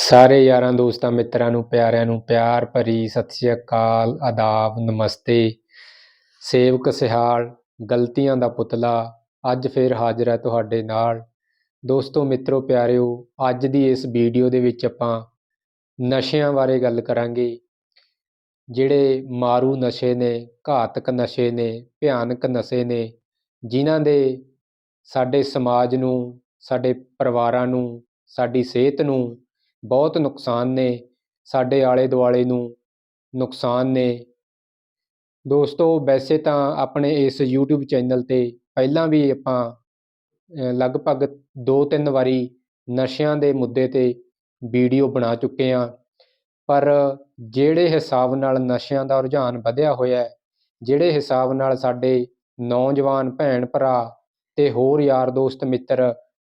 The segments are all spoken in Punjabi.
ਸਾਰੇ ਯਾਰਾਂ, ਦੋਸਤਾਂ, ਮਿੱਤਰਾਂ ਨੂੰ, ਪਿਆਰਿਆਂ ਨੂੰ ਪਿਆਰ ਭਰੀ ਸਤਿ ਸ਼੍ਰੀ ਅਕਾਲ, ਆਦਾਬ, ਨਮਸਤੇ। ਸੇਵਕ ਸਿਹਾਲ, ਗਲਤੀਆਂ ਦਾ ਪੁਤਲਾ, ਅੱਜ ਫੇਰ ਹਾਜ਼ਰ ਹੈ ਤੁਹਾਡੇ ਨਾਲ। ਦੋਸਤੋ, ਮਿੱਤਰੋ, ਪਿਆਰਿਓ, ਅੱਜ ਦੀ ਇਸ ਵੀਡੀਓ ਦੇ ਵਿੱਚ ਆਪਾਂ ਨਸ਼ਿਆਂ ਬਾਰੇ ਗੱਲ ਕਰਾਂਗੇ। ਜਿਹੜੇ ਮਾਰੂ ਨਸ਼ੇ ਨੇ, ਘਾਤਕ ਨਸ਼ੇ ਨੇ, ਭਿਆਨਕ ਨਸ਼ੇ ਨੇ, ਜਿਨ੍ਹਾਂ ਦੇ ਸਾਡੇ ਸਮਾਜ ਨੂੰ, ਸਾਡੇ ਪਰਿਵਾਰਾਂ ਨੂੰ, ਸਾਡੀ ਸਿਹਤ ਨੂੰ ਬਹੁਤ ਨੁਕਸਾਨ ਨੇ, ਸਾਡੇ ਆਲੇ ਦੁਆਲੇ ਨੂੰ ਨੁਕਸਾਨ ਨੇ। ਦੋਸਤੋ, ਵੈਸੇ ਤਾਂ ਆਪਣੇ ਇਸ YouTube ਚੈਨਲ ਤੇ ਪਹਿਲਾਂ ਵੀ ਆਪਾਂ ਲਗਭਗ 2-3 ਵਾਰੀ ਨਸ਼ਿਆਂ ਦੇ ਮੁੱਦੇ ਤੇ ਵੀਡੀਓ ਬਣਾ ਚੁੱਕੇ ਹਾਂ। ਪਰ ਜਿਹੜੇ ਹਿਸਾਬ ਨਾਲ ਨਸ਼ਿਆਂ ਦਾ ਰੁਝਾਨ ਵਧਿਆ ਹੋਇਆ ਹੈ, ਜਿਹੜੇ ਹਿਸਾਬ ਨਾਲ ਸਾਡੇ ਨੌਜਵਾਨ ਭੈਣ ਭਰਾ ਤੇ ਹੋਰ ਯਾਰ ਦੋਸਤ ਮਿੱਤਰ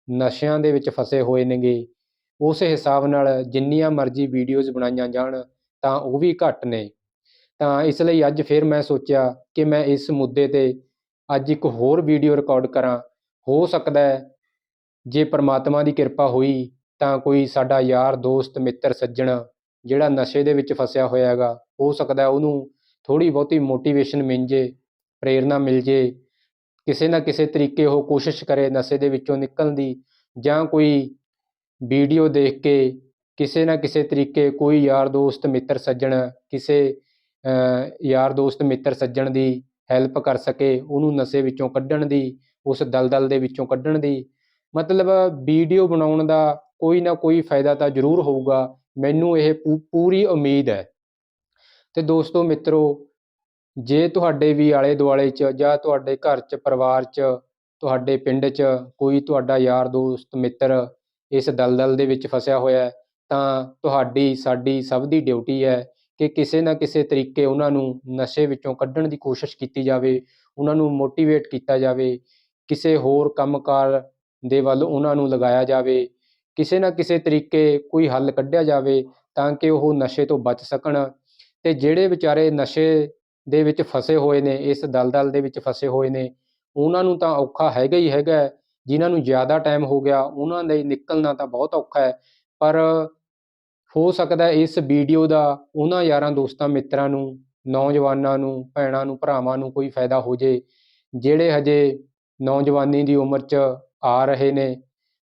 ਨਸ਼ਿਆਂ ਦੇ ਵਿੱਚ ਫਸੇ ਹੋਏ ਨੇਗੇ ਉਸ ਹਿਸਾਬ ਨਾਲ ਜਿੰਨੀਆਂ ਮਰਜ਼ੀ ਵੀਡੀਓਜ਼ ਬਣਾਈਆਂ ਜਾਣ, ਤਾਂ ਉਹ ਵੀ ਘੱਟ ਨੇ। ਤਾਂ ਇਸ ਲਈ ਅੱਜ ਫਿਰ ਮੈਂ ਸੋਚਿਆ ਕਿ ਮੈਂ ਇਸ ਮੁੱਦੇ ਤੇ ਅੱਜ ਇੱਕ ਹੋਰ ਵੀਡੀਓ ਰਿਕਾਰਡ ਕਰਾਂ। ਹੋ ਸਕਦਾ ਹੈ, ਜੇ ਪ੍ਰਮਾਤਮਾ ਦੀ ਕਿਰਪਾ ਹੋਈ, ਤਾਂ ਕੋਈ ਸਾਡਾ ਯਾਰ, ਦੋਸਤ, ਮਿੱਤਰ, ਸੱਜਣ ਜਿਹੜਾ ਨਸ਼ੇ ਦੇ ਵਿੱਚ ਫਸਿਆ ਹੋਇਆ ਹੈਗਾ, ਹੋ ਸਕਦਾ ਉਹਨੂੰ ਥੋੜੀ ਬਹੁਤੀ ਮੋਟੀਵੇਸ਼ਨ ਮਿਲ ਜੇ ਪ੍ਰੇਰਣਾ ਮਿਲ ਜੇ, ਕਿਸੇ ਨਾ ਕਿਸੇ ਤਰੀਕੇ ਉਹ ਕੋਸ਼ਿਸ਼ ਕਰੇ ਨਸ਼ੇ ਦੇ ਵਿੱਚੋਂ ਨਿਕਲਣ ਦੀ ਜਾਂ ਕੋਈ ਵੀਡੀਓ ਦੇਖ ਕੇ ਕਿਸੇ ਨਾ ਕਿਸੇ ਤਰੀਕੇ ਕੋਈ ਯਾਰ ਦੋਸਤ, ਮਿੱਤਰ ਸੱਜਣ ਕਿਸੇ ਯਾਰ ਦੋਸਤ, ਮਿੱਤਰ ਸੱਜਣ ਦੀ ਹੈਲਪ ਕਰ ਸਕੇ, ਉਹਨੂੰ ਨਸ਼ੇ ਵਿੱਚੋਂ ਕੱਢਣ ਦੀ, ਉਸ ਦਲਦਲ ਦੇ ਵਿੱਚੋਂ ਕੱਢਣ ਦੀ। ਮਤਲਬ ਵੀਡੀਓ ਬਣਾਉਣ ਦਾ ਕੋਈ ਨਾ ਕੋਈ ਫਾਇਦਾ ਤਾਂ ਜ਼ਰੂਰ ਹੋਊਗਾ, ਮੈਨੂੰ ਇਹ ਪੂ- ਪੂਰੀ ਉਮੀਦ ਹੈ। ਤੇ ਦੋਸਤੋ, ਮਿੱਤਰੋ, ਜੇ ਤੁਹਾਡੇ ਵੀ ਆਲੇ ਦੁਆਲੇ 'ਚ ਜਾਂ ਤੁਹਾਡੇ ਘਰ 'ਚ, ਪਰਿਵਾਰ 'ਚ, ਤੁਹਾਡੇ ਪਿੰਡ 'ਚ ਕੋਈ ਤੁਹਾਡਾ ਯਾਰ ਦੋਸਤ, ਮਿੱਤਰ ਇਸ ਦਲਦਲ ਦੇ ਵਿੱਚ ਫਸਿਆ ਹੋਇਆ ਹੈ, ਤਾਂ ਤੁਹਾਡੀ, ਸਾਡੀ ਸਭ ਦੀ ਡਿਊਟੀ ਹੈ ਕਿ ਕਿਸੇ ਨਾ ਕਿਸੇ ਤਰੀਕੇ ਉਹਨਾਂ ਨੂੰ ਨਸ਼ੇ ਵਿੱਚੋਂ ਕੱਢਣ ਦੀ ਕੋਸ਼ਿਸ਼ ਕੀਤੀ ਜਾਵੇ, ਉਹਨਾਂ ਨੂੰ ਮੋਟੀਵੇਟ ਕੀਤਾ ਜਾਵੇ, ਕਿਸੇ ਹੋਰ ਕੰਮਕਾਰ ਦੇ ਵੱਲ ਉਹਨਾਂ ਨੂੰ ਲਗਾਇਆ ਜਾਵੇ, ਕਿਸੇ ਨਾ ਕਿਸੇ ਤਰੀਕੇ ਕੋਈ ਹੱਲ ਕੱਢਿਆ ਜਾਵੇ ਤਾਂ ਕਿ ਉਹ ਨਸ਼ੇ ਤੋਂ ਬਚ ਸਕਣ। ਤੇ ਜਿਹੜੇ ਵਿਚਾਰੇ ਨਸ਼ੇ ਦੇ ਵਿੱਚ ਫਸੇ ਹੋਏ ਨੇ, ਇਸ ਦਲਦਲ ਦੇ ਵਿੱਚ ਫਸੇ ਹੋਏ ਨੇ, ਉਹਨਾਂ ਨੂੰ ਤਾਂ ਔਖਾ ਹੈਗਾ ਹੀ ਹੈਗਾ ਜਿਨ੍ਹਾਂ ਨੂੰ ਜ਼ਿਆਦਾ ਟਾਈਮ ਹੋ ਗਿਆ, ਉਹਨਾਂ ਲਈ ਨਿਕਲਣਾ ਤਾਂ ਬਹੁਤ ਔਖਾ ਹੈ, ਪਰ ਹੋ ਸਕਦਾ ਇਸ ਵੀਡੀਓ ਦਾ ਉਹਨਾਂ ਯਾਰਾਂ ਦੋਸਤਾਂ, ਮਿੱਤਰਾਂ ਨੂੰ, ਨੌਜਵਾਨਾਂ ਨੂੰ, ਭੈਣਾਂ ਨੂੰ, ਭਰਾਵਾਂ ਨੂੰ ਕੋਈ ਫਾਇਦਾ ਹੋ ਜੇ, ਜਿਹੜੇ ਹਜੇ ਨੌਜਵਾਨੀ ਦੀ ਉਮਰ 'ਚ ਆ ਰਹੇ ਨੇ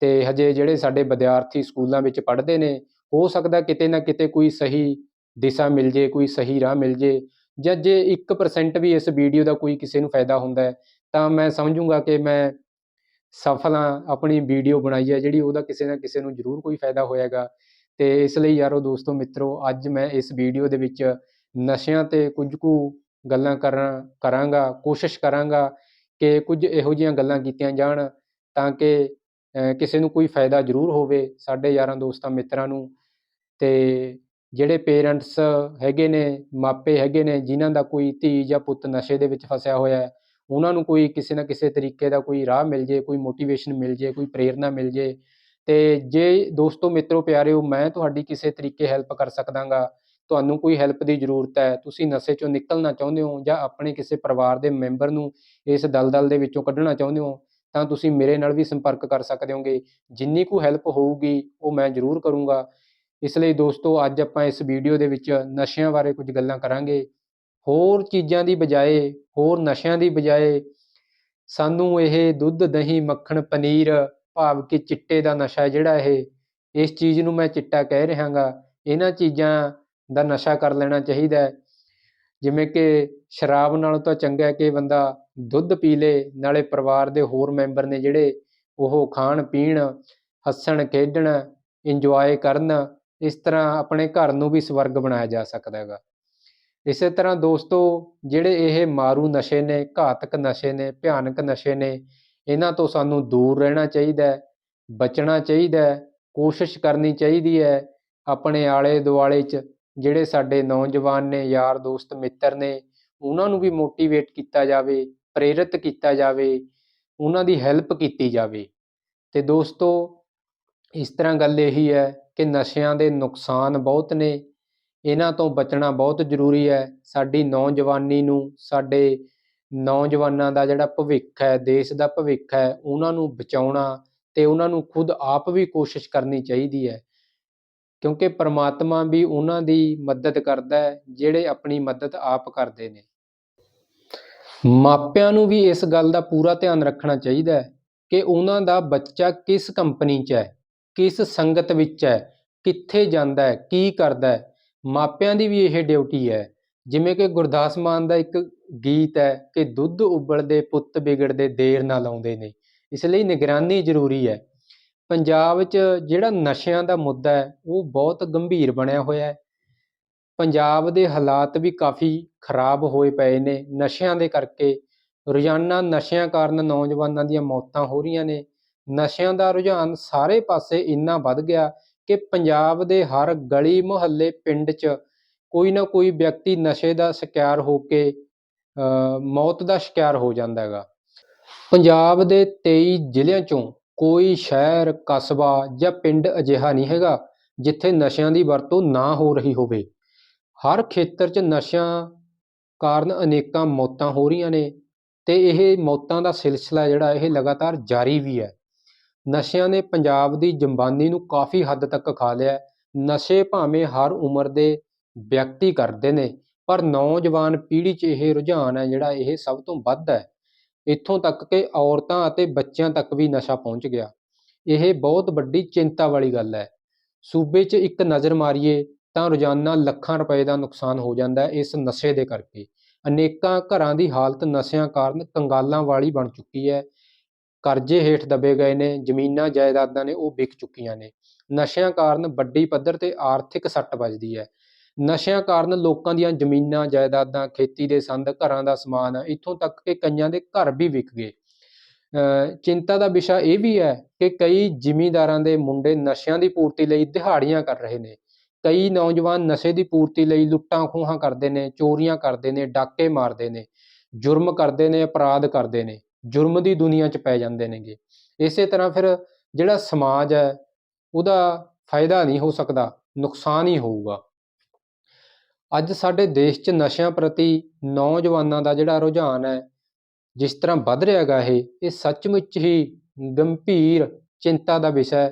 ਤੇ ਹਜੇ ਜਿਹੜੇ ਸਾਡੇ ਵਿਦਿਆਰਥੀ ਸਕੂਲਾਂ ਵਿੱਚ ਪੜ੍ਹਦੇ ਨੇ, ਹੋ ਸਕਦਾ ਕਿਤੇ ਨਾ ਕਿਤੇ ਕੋਈ ਸਹੀ ਦਿਸ਼ਾ ਮਿਲ ਜੇ, ਕੋਈ ਸਹੀ ਰਾਹ ਮਿਲ ਜੇ ਜਾਂ ਜੇ 1% ਵੀ ਇਸ ਵੀਡੀਓ ਦਾ ਕੋਈ ਕਿਸੇ ਨੂੰ ਫਾਇਦਾ ਹੁੰਦਾ ਹੈ, ਤਾਂ ਮੈਂ ਸਮਝੂੰਗਾ ਕਿ ਮੈਂ ਸਫਲਾਂ ਆਪਣੀ ਵੀਡੀਓ ਬਣਾਈ ਹੈ ਜਿਹੜੀ ਉਹਦਾ ਕਿਸੇ ਨਾ ਕਿਸੇ ਨੂੰ ਜ਼ਰੂਰ ਕੋਈ ਫਾਇਦਾ ਹੋਏਗਾ। ਤੇ ਇਸ ਲਈ ਯਾਰੋ ਦੋਸਤੋ, ਮਿੱਤਰੋ, ਅੱਜ ਮੈਂ ਇਸ ਵੀਡੀਓ ਦੇ ਵਿੱਚ ਨਸ਼ਿਆਂ ਤੇ ਕੁਝ ਕੁ ਗੱਲਾਂ ਕਰਾਂ ਕਰਾਂਗਾ, ਕੋਸ਼ਿਸ਼ ਕਰਾਂਗਾ ਕਿ ਕੁਝ ਇਹੋ ਜਿਹੀਆਂ ਗੱਲਾਂ ਕੀਤੀਆਂ ਜਾਣ ਤਾਂ ਕਿ ਕਿਸੇ ਨੂੰ ਕੋਈ ਫਾਇਦਾ ਜ਼ਰੂਰ ਹੋਵੇ ਸਾਡੇ ਯਾਰਾਂ ਦੋਸਤਾਂ, ਮਿੱਤਰਾਂ ਨੂੰ। ਤੇ ਜਿਹੜੇ ਪੇਰੈਂਟਸ ਹੈਗੇ ਨੇ, ਮਾਪੇ ਹੈਗੇ ਨੇ, ਜਿਨ੍ਹਾਂ ਦਾ ਕੋਈ ਧੀ ਜਾਂ ਪੁੱਤ ਨਸ਼ੇ ਦੇ ਵਿੱਚ ਫਸਿਆ ਹੋਇਆ ਹੈ ਉਹਨਾਂ ਨੂੰ ਕੋਈ ਕਿਸੇ ਨਾ ਕਿਸੇ ਤਰੀਕੇ ਦਾ ਕੋਈ ਰਾਹ ਮਿਲ ਜੇ, ਕੋਈ ਮੋਟੀਵੇਸ਼ਨ ਮਿਲ ਜੇ, ਕੋਈ ਪ੍ਰੇਰਣਾ ਮਿਲ ਜੇ, ਤੇ ਜੇ ਦੋਸਤੋ, ਮਿੱਤਰੋ, ਪਿਆਰਿਓ, ਮੈਂ ਤੁਹਾਡੀ ਕਿਸੇ ਤਰੀਕੇ ਹੈਲਪ ਕਰ ਸਕਦਾਗਾ। ਤੁਹਾਨੂੰ ਕੋਈ ਹੈਲਪ ਦੀ ਜ਼ਰੂਰਤ ਹੈ, ਤੁਸੀਂ ਨਸ਼ੇ ਚੋਂ ਨਿਕਲਣਾ ਚਾਹੁੰਦੇ ਹੋ ਜਾਂ ਆਪਣੇ ਕਿਸੇ ਪਰਿਵਾਰ ਦੇ ਮੈਂਬਰ ਨੂੰ ਇਸ ਦਲਦਲ ਦੇ ਵਿੱਚੋਂ ਕੱਢਣਾ ਚਾਹੁੰਦੇ ਹੋ, ਤਾਂ ਤੁਸੀਂ ਮੇਰੇ ਨਾਲ ਵੀ ਸੰਪਰਕ ਕਰ ਸਕਦੇ ਹੋਗੇ। ਜਿੰਨੀ ਕੁ ਹੈਲਪ ਹੋਊਗੀ, ਉਹ ਮੈਂ ਜ਼ਰੂਰ ਕਰੂੰਗਾ। ਇਸ ਲਈ ਦੋਸਤੋ, ਅੱਜ ਆਪਾਂ ਇਸ ਵੀਡੀਓ ਦੇ ਵਿੱਚ ਨਸ਼ਿਆਂ ਬਾਰੇ ਕੁਝ ਗੱਲਾਂ ਕਰਾਂਗੇ। ਹੋਰ ਚੀਜ਼ਾਂ ਦੀ ਬਜਾਏ, ਹੋਰ ਨਸ਼ਿਆਂ ਦੀ ਬਜਾਏ ਸਾਨੂੰ ਇਹ ਦੁੱਧ, ਦਹੀਂ, ਮੱਖਣ, ਪਨੀਰ ਭਾਵ ਕਿ ਚਿੱਟੇ ਦਾ ਨਸ਼ਾ ਜਿਹੜਾ ਇਹ, ਇਸ ਚੀਜ਼ ਨੂੰ ਮੈਂ ਚਿੱਟਾ ਕਹਿ ਰਿਹਾਗਾ। ਇਹਨਾਂ ਚੀਜ਼ਾਂ ਦਾ ਨਸ਼ਾ ਕਰ ਲੈਣਾ ਚਾਹੀਦਾ ਹੈ। ਜਿਵੇਂ ਕਿ ਸ਼ਰਾਬ ਨਾਲੋਂ ਤਾਂ ਚੰਗਾ ਕਿ ਬੰਦਾ ਦੁੱਧ ਪੀ ਲੇ, ਨਾਲੇ ਪਰਿਵਾਰ ਦੇ ਹੋਰ ਮੈਂਬਰ ਨੇ ਜਿਹੜੇ ਉਹ ਖਾਣ, ਪੀਣ, ਹੱਸਣ, ਖੇਡਣ, ਇੰਜੋਏ ਕਰਨ, ਇਸ ਤਰ੍ਹਾਂ ਆਪਣੇ ਘਰ ਨੂੰ ਵੀ ਸਵਰਗ ਬਣਾਇਆ ਜਾ ਸਕਦਾ ਹੈਗਾ। ਇਸੇ ਤਰ੍ਹਾਂ ਦੋਸਤੋ, ਜਿਹੜੇ ਇਹ ਮਾਰੂ ਨਸ਼ੇ ਨੇ, ਘਾਤਕ ਨਸ਼ੇ ਨੇ, ਭਿਆਨਕ ਨਸ਼ੇ ਨੇ, ਇਹਨਾਂ ਤੋਂ ਸਾਨੂੰ ਦੂਰ ਰਹਿਣਾ ਚਾਹੀਦਾ ਹੈ, ਬਚਣਾ ਚਾਹੀਦਾ ਹੈ, ਕੋਸ਼ਿਸ਼ ਕਰਨੀ ਚਾਹੀਦੀ ਹੈ ਆਪਣੇ ਆਲੇ ਦੁਆਲੇ 'ਚ, ਜਿਹੜੇ ਸਾਡੇ ਨੌਜਵਾਨ ਨੇ, ਯਾਰ ਦੋਸਤ, ਮਿੱਤਰ ਨੇ, ਉਹਨਾਂ ਨੂੰ ਵੀ ਮੋਟੀਵੇਟ ਕੀਤਾ ਜਾਵੇ, ਪ੍ਰੇਰਿਤ ਕੀਤਾ ਜਾਵੇ, ਉਹਨਾਂ ਦੀ ਹੈਲਪ ਕੀਤੀ ਜਾਵੇ। ਤੇ ਦੋਸਤੋ, ਇਸ ਤਰ੍ਹਾਂ ਗੱਲ ਇਹੀ ਹੈ ਕਿ ਨਸ਼ਿਆਂ ਦੇ ਨੁਕਸਾਨ ਬਹੁਤ ਨੇ ਇਹਨਾਂ ਤੋਂ ਬਚਣਾ ਬਹੁਤ ਜ਼ਰੂਰੀ ਹੈ। ਸਾਡੀ ਨੌਜਵਾਨੀ ਨੂੰ, ਸਾਡੇ ਨੌਜਵਾਨਾਂ ਦਾ ਜਿਹੜਾ ਭਵਿੱਖ ਹੈ, ਦੇਸ਼ ਦਾ ਭਵਿੱਖ ਹੈ, ਉਹਨਾਂ ਨੂੰ ਬਚਾਉਣਾ ਤੇ ਉਹਨਾਂ ਨੂੰ ਖੁਦ ਆਪ ਵੀ ਕੋਸ਼ਿਸ਼ ਕਰਨੀ ਚਾਹੀਦੀ ਹੈ। ਕਿਉਂਕਿ ਪਰਮਾਤਮਾ ਵੀ ਉਹਨਾਂ ਦੀ ਮਦਦ ਕਰਦਾ ਹੈ, ਜਿਹੜੇ ਆਪਣੀ ਮਦਦ ਆਪ ਕਰਦੇ ਨੇ। ਮਾਪਿਆਂ ਨੂੰ ਵੀ ਇਸ ਗੱਲ ਦਾ ਪੂਰਾ ਧਿਆਨ ਰੱਖਣਾ ਚਾਹੀਦਾ ਹੈ ਕਿ ਉਹਨਾਂ ਦਾ ਬੱਚਾ ਕਿਸ ਕੰਪਨੀ 'ਚ ਹੈ, ਕਿਸ ਸੰਗਤ ਵਿੱਚ ਹੈ, ਕਿੱਥੇ ਜਾਂਦਾ ਹੈ, ਕੀ ਕਰਦਾ ਹੈ। ਮਾਪਿਆਂ ਦੀ ਵੀ ਇਹ ਡਿਊਟੀ ਹੈ। ਜਿਵੇਂ ਕਿ ਗੁਰਦਾਸ ਮਾਨ ਦਾ ਇੱਕ ਗੀਤ ਹੈ ਕਿ ਦੁੱਧ ਉਬਲਦੇ, ਪੁੱਤ ਵਿਗੜਦੇ, ਦੇਰ ਨਾਲ ਆਉਂਦੇ ਨੇ। ਇਸ ਲਈ ਨਿਗਰਾਨੀ ਜ਼ਰੂਰੀ ਹੈ। ਪੰਜਾਬ 'ਚ ਜਿਹੜਾ ਨਸ਼ਿਆਂ ਦਾ ਮੁੱਦਾ ਹੈ, ਉਹ ਬਹੁਤ ਗੰਭੀਰ ਬਣਿਆ ਹੋਇਆ ਹੈ। ਪੰਜਾਬ ਦੇ ਹਾਲਾਤ ਵੀ ਕਾਫੀ ਖਰਾਬ ਹੋਏ ਪਏ ਨੇ ਨਸ਼ਿਆਂ ਦੇ ਕਰਕੇ। ਰੋਜ਼ਾਨਾ ਨਸ਼ਿਆਂ ਕਾਰਨ ਨੌਜਵਾਨਾਂ ਦੀਆਂ ਮੌਤਾਂ ਹੋ ਰਹੀਆਂ ਨੇ। ਨਸ਼ਿਆਂ ਦਾ ਰੁਝਾਨ ਸਾਰੇ ਪਾਸੇ ਇੰਨਾ ਵੱਧ ਗਿਆ ਕਿ ਪੰਜਾਬ ਦੇ ਹਰ ਗਲੀ ਮੁਹੱਲੇ ਪਿੰਡ 'ਚ ਕੋਈ ਨਾ ਕੋਈ ਵਿਅਕਤੀ ਨਸ਼ੇ ਦਾ ਸ਼ਿਕਾਰ ਹੋ ਕੇ ਮੌਤ ਦਾ ਸ਼ਿਕਾਰ ਹੋ ਜਾਂਦਾ ਹੈਗਾ। ਪੰਜਾਬ ਦੇ 23 ਜ਼ਿਲ੍ਹਿਆਂ 'ਚੋਂ ਕੋਈ ਸ਼ਹਿਰ, ਕਸਬਾ ਜਾਂ ਪਿੰਡ ਅਜਿਹਾ ਨਹੀਂ ਹੈਗਾ ਜਿੱਥੇ ਨਸ਼ਿਆਂ ਦੀ ਵਰਤੋਂ ਨਾ ਹੋ ਰਹੀ ਹੋਵੇ। ਹਰ ਖੇਤਰ 'ਚ ਨਸ਼ਿਆਂ ਕਾਰਨ ਅਨੇਕਾਂ ਮੌਤਾਂ ਹੋ ਰਹੀਆਂ ਨੇ ਤੇ ਇਹ ਮੌਤਾਂ ਦਾ ਸਿਲਸਿਲਾ ਜਿਹੜਾ ਇਹ ਲਗਾਤਾਰ ਜਾਰੀ ਵੀ ਹੈ। ਨਸ਼ਿਆਂ ਨੇ ਪੰਜਾਬ ਦੀ ਜੰਬਾਨੀ ਨੂੰ ਕਾਫੀ ਹੱਦ ਤੱਕ ਖਾ ਲਿਆ ਹੈ। ਨਸ਼ੇ ਭਾਵੇਂ ਹਰ ਉਮਰ ਦੇ ਵਿਅਕਤੀ ਕਰਦੇ ਨੇ, ਪਰ ਨੌਜਵਾਨ ਪੀੜ੍ਹੀ 'ਚ ਇਹ ਰੁਝਾਨ ਹੈ ਜਿਹੜਾ ਇਹ ਸਭ ਤੋਂ ਵੱਧ ਹੈ। ਇੱਥੋਂ ਤੱਕ ਕਿ ਔਰਤਾਂ ਅਤੇ ਬੱਚਿਆਂ ਤੱਕ ਵੀ ਨਸ਼ਾ ਪਹੁੰਚ ਗਿਆ। ਇਹ ਬਹੁਤ ਵੱਡੀ ਚਿੰਤਾ ਵਾਲੀ ਗੱਲ ਹੈ। ਸੂਬੇ 'ਚ ਇੱਕ ਨਜ਼ਰ ਮਾਰੀਏ ਤਾਂ ਰੋਜ਼ਾਨਾ ਲੱਖਾਂ ਰੁਪਏ ਦਾ ਨੁਕਸਾਨ ਹੋ ਜਾਂਦਾ ਹੈ ਇਸ ਨਸ਼ੇ ਦੇ ਕਰਕੇ। ਅਨੇਕਾਂ ਘਰਾਂ ਦੀ ਹਾਲਤ ਨਸ਼ਿਆਂ ਕਾਰਨ ਕੰਗਾਲਾਂ ਵਾਲੀ ਬਣ ਚੁੱਕੀ ਹੈ। ਕਰਜ਼ੇ ਹੇਠ ਦਬੇ ਗਏ ਨੇ ਜ਼ਮੀਨਾਂ ਜਾਇਦਾਦਾਂ ਨੇ ਉਹ ਵਿਕ ਚੁੱਕੀਆਂ ਨੇ। ਨਸ਼ਿਆਂ ਕਾਰਨ ਵੱਡੀ ਪੱਧਰ ਤੇ ਆਰਥਿਕ ਸੱਟ ਵੱਜਦੀ ਹੈ। ਨਸ਼ਿਆਂ ਕਾਰਨ ਲੋਕਾਂ ਦੀਆਂ ਜ਼ਮੀਨਾਂ ਜਾਇਦਾਦਾਂ ਖੇਤੀ ਦੇ ਸੰਦ ਘਰਾਂ ਦਾ ਸਮਾਨ ਇੱਥੋਂ ਤੱਕ ਕਿ ਕਈਆਂ ਦੇ ਘਰ ਵੀ ਵਿਕ ਗਏ। ਅ, ਚਿੰਤਾ ਦਾ ਵਿਸ਼ਾ ਇਹ ਵੀ ਹੈ ਕਿ ਕਈ ਜ਼ਿਮੀਂਦਾਰਾਂ ਦੇ ਮੁੰਡੇ ਨਸ਼ਿਆਂ ਦੀ ਪੂਰਤੀ ਲਈ ਦਿਹਾੜੀਆਂ ਕਰ ਰਹੇ ਨੇ। ਕਈ ਨੌਜਵਾਨ ਨਸ਼ੇ ਦੀ ਪੂਰਤੀ ਲਈ ਲੁੱਟਾਂ ਖੋਹਾਂ ਕਰਦੇ ਨੇ ਚੋਰੀਆਂ ਕਰਦੇ ਨੇ ਡਾਕੇ ਮਾਰਦੇ ਨੇ ਜੁਰਮ ਕਰਦੇ ਨੇ ਅਪਰਾਧ ਕਰਦੇ ਨੇ। ਜੁਰਮ ਦੀ ਦੁਨੀਆ 'ਚ ਪੈ ਜਾਂਦੇ ਨੇਗੇ। ਇਸੇ ਤਰ੍ਹਾਂ ਫਿਰ ਜਿਹੜਾ ਸਮਾਜ ਹੈ, ਉਹਦਾ ਫਾਇਦਾ ਨਹੀਂ ਹੋ ਸਕਦਾ, ਨੁਕਸਾਨ ਹੀ ਹੋਊਗਾ। ਅੱਜ ਸਾਡੇ ਦੇਸ਼ 'ਚ ਨਸ਼ਿਆਂ ਪ੍ਰਤੀ ਨੌਜਵਾਨਾਂ ਦਾ ਜਿਹੜਾ ਰੁਝਾਨ ਹੈ, ਜਿਸ ਤਰ੍ਹਾਂ ਵੱਧ ਰਿਹਾ ਗਾ ਇਹ ਇਹ ਸੱਚਮੁੱਚ ਹੀ ਗੰਭੀਰ ਚਿੰਤਾ ਦਾ ਵਿਸ਼ਾ ਹੈ।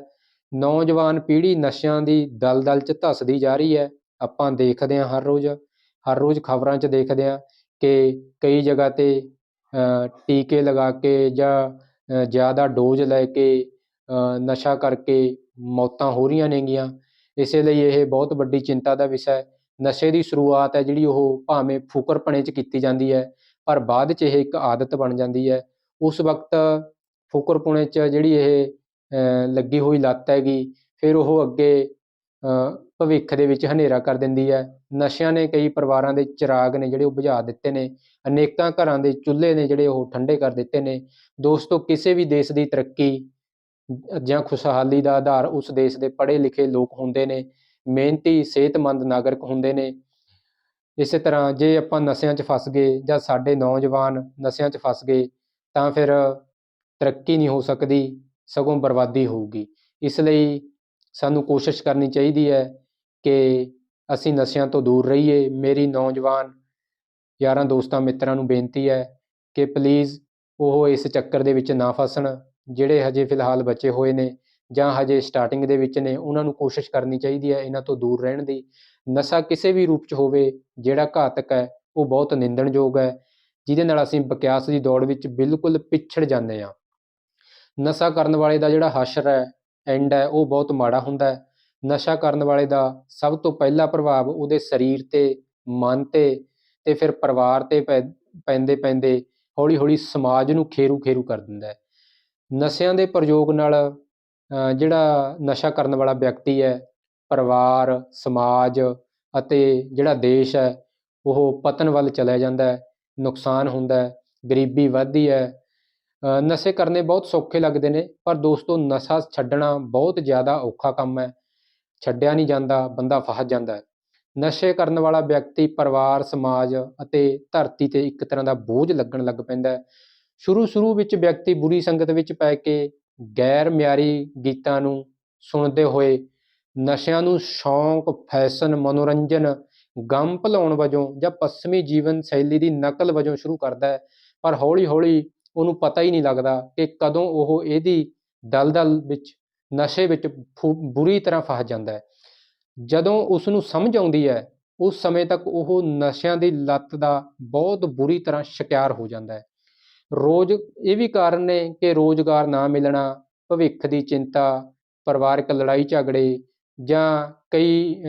ਨੌਜਵਾਨ ਪੀੜ੍ਹੀ ਨਸ਼ਿਆਂ ਦੀ ਦਲਦਲ 'ਚ ਧੱਸਦੀ ਜਾ ਰਹੀ ਹੈ। ਆਪਾਂ ਦੇਖਦੇ ਹਾਂ ਹਰ ਰੋਜ਼ ਹਰ ਰੋਜ਼ ਖਬਰਾਂ 'ਚ ਦੇਖਦੇ ਹਾਂ ਕਿ ਕਈ ਜਗ੍ਹਾ ਤੇ ਟੀਕੇ ਲਗਾ ਕੇ ਜਾਂ ਜ਼ਿਆਦਾ ਡੋਜ਼ ਲੈ ਕੇ ਨਸ਼ਾ ਕਰਕੇ ਮੌਤਾਂ ਹੋ ਰਹੀਆਂ ਨੇਗੀਆਂ। ਇਸੇ ਲਈ ਇਹ ਬਹੁਤ ਵੱਡੀ ਚਿੰਤਾ ਦਾ ਵਿਸ਼ਾ ਹੈ। ਨਸ਼ੇ ਦੀ ਸ਼ੁਰੂਆਤ ਹੈ ਜਿਹੜੀ ਉਹ ਭਾਵੇਂ ਫੁਕਰਪਣੇ 'ਚ ਕੀਤੀ ਜਾਂਦੀ ਹੈ, ਪਰ ਬਾਅਦ 'ਚ ਇਹ ਇੱਕ ਆਦਤ ਬਣ ਜਾਂਦੀ ਹੈ। ਉਸ ਵਕਤ ਫੁਕਰਪੁਣੇ 'ਚ ਜਿਹੜੀ ਇਹ ਲੱਗੀ ਹੋਈ ਲੱਤ ਹੈਗੀ, ਫਿਰ ਉਹ ਅੱਗੇ ਭਵਿੱਖ ਦੇ ਵਿੱਚ ਹਨੇਰਾ ਕਰ ਦਿੰਦੀ ਹੈ। ਨਸ਼ਿਆਂ ਨੇ ਕਈ ਪਰਿਵਾਰਾਂ ਦੇ ਚਿਰਾਗ ਨੇ ਜਿਹੜੇ ਉਹ ਬੁਝਾ ਦਿੱਤੇ ਨੇ। ਅਨੇਕਾਂ ਘਰਾਂ ਦੇ ਚੁੱਲ੍ਹੇ ਨੇ ਜਿਹੜੇ ਉਹ ਠੰਡੇ ਕਰ ਦਿੱਤੇ ਨੇ। ਦੋਸਤੋ, ਕਿਸੇ ਵੀ ਦੇਸ਼ ਦੀ ਤਰੱਕੀ ਜਾਂ ਖੁਸ਼ਹਾਲੀ ਦਾ ਆਧਾਰ ਉਸ ਦੇਸ਼ ਦੇ ਪੜ੍ਹੇ ਲਿਖੇ ਲੋਕ ਹੁੰਦੇ ਨੇ। ਮਿਹਨਤੀ, ਸਿਹਤਮੰਦ ਨਾਗਰਿਕ ਹੁੰਦੇ ਨੇ। ਇਸੇ ਤਰ੍ਹਾਂ ਜੇ ਆਪਾਂ ਨਸ਼ਿਆਂ 'ਚ ਫਸ ਗਏ ਜਾਂ ਸਾਡੇ ਨੌਜਵਾਨ ਨਸ਼ਿਆਂ 'ਚ ਫਸ ਗਏ, ਤਾਂ ਫਿਰ ਤਰੱਕੀ ਨਹੀਂ ਹੋ ਸਕਦੀ, ਸਗੋਂ ਬਰਬਾਦੀ ਹੋਊਗੀ। ਇਸ ਲਈ ਸਾਨੂੰ ਕੋਸ਼ਿਸ਼ ਕਰਨੀ ਚਾਹੀਦੀ ਹੈ ਕਿ ਅਸੀਂ ਨਸ਼ਿਆਂ ਤੋਂ ਦੂਰ ਰਹੀਏ। ਮੇਰੀ ਨੌਜਵਾਨ ਯਾਰਾਂ ਦੋਸਤਾਂ ਮਿੱਤਰਾਂ ਨੂੰ ਬੇਨਤੀ ਹੈ ਕਿ ਪਲੀਜ਼ ਉਹ ਇਸ ਚੱਕਰ ਦੇ ਵਿੱਚ ਨਾ ਫਸਣ, ਜਿਹੜੇ ਹਜੇ ਫਿਲਹਾਲ ਬਚੇ ਹੋਏ ਨੇ ਜਾਂ ਹਜੇ ਸਟਾਰਟਿੰਗ ਦੇ ਵਿੱਚ ਨੇ, ਉਹਨਾਂ ਨੂੰ ਕੋਸ਼ਿਸ਼ ਕਰਨੀ ਚਾਹੀਦੀ ਹੈ ਇਹਨਾਂ ਤੋਂ ਦੂਰ ਰਹਿਣ ਦੀ। ਨਸ਼ਾ ਕਿਸੇ ਵੀ ਰੂਪ 'ਚ ਹੋਵੇ, ਜਿਹੜਾ ਘਾਤਕ ਹੈ, ਉਹ ਬਹੁਤ ਨਿੰਦਣਯੋਗ ਹੈ, ਜਿਹਦੇ ਨਾਲ ਅਸੀਂ ਵਿਕਾਸ ਦੀ ਦੌੜ ਵਿੱਚ ਬਿਲਕੁਲ ਪਿਛੜ ਜਾਂਦੇ ਹਾਂ। ਨਸ਼ਾ ਕਰਨ ਵਾਲੇ ਦਾ ਜਿਹੜਾ ਹਸ਼ਰ ਹੈ ਐਂਡ ਹੈ, ਉਹ ਬਹੁਤ ਮਾੜਾ ਹੁੰਦਾ ਹੈ। ਨਸ਼ਾ ਕਰਨ ਵਾਲੇ ਦਾ ਸਭ ਤੋਂ ਪਹਿਲਾ ਪ੍ਰਭਾਵ ਉਹਦੇ ਸਰੀਰ ਤੇ, ਮਨ ਤੇ ਤੇ ਫਿਰ ਪਰਿਵਾਰ ਤੇ ਪੈ- ਪੈਂਦੇ ਪੈਂਦੇ ਹੌਲੀ ਹੌਲੀ ਸਮਾਜ ਨੂੰ ਖੇਰੂ ਖੇਰੂ ਕਰ ਦਿੰਦਾ ਹੈ। ਨਸ਼ਿਆਂ ਦੇ ਪ੍ਰਯੋਗ ਨਾਲ ਜਿਹੜਾ ਨਸ਼ਾ ਕਰਨ ਵਾਲਾ ਵਿਅਕਤੀ ਹੈ, ਪਰਿਵਾਰ, ਸਮਾਜ ਅਤੇ ਜਿਹੜਾ ਦੇਸ਼ ਹੈ, ਉਹ ਪਤਨ ਵੱਲ ਚਲਾ ਜਾਂਦਾ ਹੈ, ਨੁਕਸਾਨ ਹੁੰਦਾ ਹੈ, ਗਰੀਬੀ ਵੱਧਦੀ ਹੈ ਨਸ਼ੇ ਕਰਨੇ ਬਹੁਤ ਸੌਖੇ ਲੱਗਦੇ ਨੇ, ਪਰ ਦੋਸਤੋ ਨਸ਼ਾ ਛੱਡਣਾ ਬਹੁਤ ਜ਼ਿਆਦਾ ਔਖਾ ਕੰਮ ਹੈ। ਛੱਡਿਆ ਨਹੀਂ ਜਾਂਦਾ, ਬੰਦਾ ਫਸ ਜਾਂਦਾ ਹੈ। ਨਸ਼ੇ ਕਰਨ ਵਾਲਾ ਵਿਅਕਤੀ ਪਰਿਵਾਰ, ਸਮਾਜ ਅਤੇ ਧਰਤੀ ਤੇ ਇੱਕ ਤਰ੍ਹਾਂ ਦਾ ਬੋਝ ਲੱਗਣ ਲੱਗ ਪੈਂਦਾ ਹੈ। ਸ਼ੁਰੂ ਸ਼ੁਰੂ ਵਿੱਚ ਵਿਅਕਤੀ ਬੁਰੀ ਸੰਗਤ ਵਿੱਚ ਪੈ ਕੇ ਗੈਰ ਮਿਆਰੀ ਗੀਤਾਂ ਨੂੰ ਸੁਣਦੇ ਹੋਏ, ਨਸ਼ਿਆਂ ਨੂੰ ਸ਼ੌਂਕ, ਫੈਸ਼ਨ, ਮਨੋਰੰਜਨ, ਗਮ ਭਲਾਉਣ ਵਜੋਂ ਜਾਂ ਪੱਛਮੀ ਜੀਵਨ ਸ਼ੈਲੀ ਦੀ ਨਕਲ ਵਜੋਂ ਸ਼ੁਰੂ ਕਰਦਾ ਹੈ। ਪਰ ਹੌਲੀ ਹੌਲੀ ਉਹਨੂੰ ਪਤਾ ਹੀ ਨਹੀਂ ਲੱਗਦਾ ਕਿ ਕਦੋਂ ਉਹ ਇਹਦੀ ਦਲਦਲ ਵਿੱਚ, ਨਸ਼ੇ ਵਿੱਚ ਫੁ- ਬੁਰੀ ਤਰ੍ਹਾਂ ਫਸ ਜਾਂਦਾ ਹੈ। ਜਦੋਂ ਉਸ ਨੂੰ ਸਮਝ ਆਉਂਦੀ ਹੈ, ਉਸ ਸਮੇਂ ਤੱਕ ਉਹ ਨਸ਼ਿਆਂ ਦੀ ਲੱਤ ਦਾ ਬਹੁਤ ਬੁਰੀ ਤਰ੍ਹਾਂ ਸ਼ਿਕਾਰ ਹੋ ਜਾਂਦਾ ਹੈ। ਰੋਜ਼, ਇਹ ਵੀ ਕਾਰਨ ਨੇ ਕਿ ਰੋਜ਼ਗਾਰ ਨਾ ਮਿਲਣਾ, ਭਵਿੱਖ ਦੀ ਚਿੰਤਾ, ਪਰਿਵਾਰਕ ਲੜਾਈ ਝਗੜੇ ਜਾਂ ਕਈ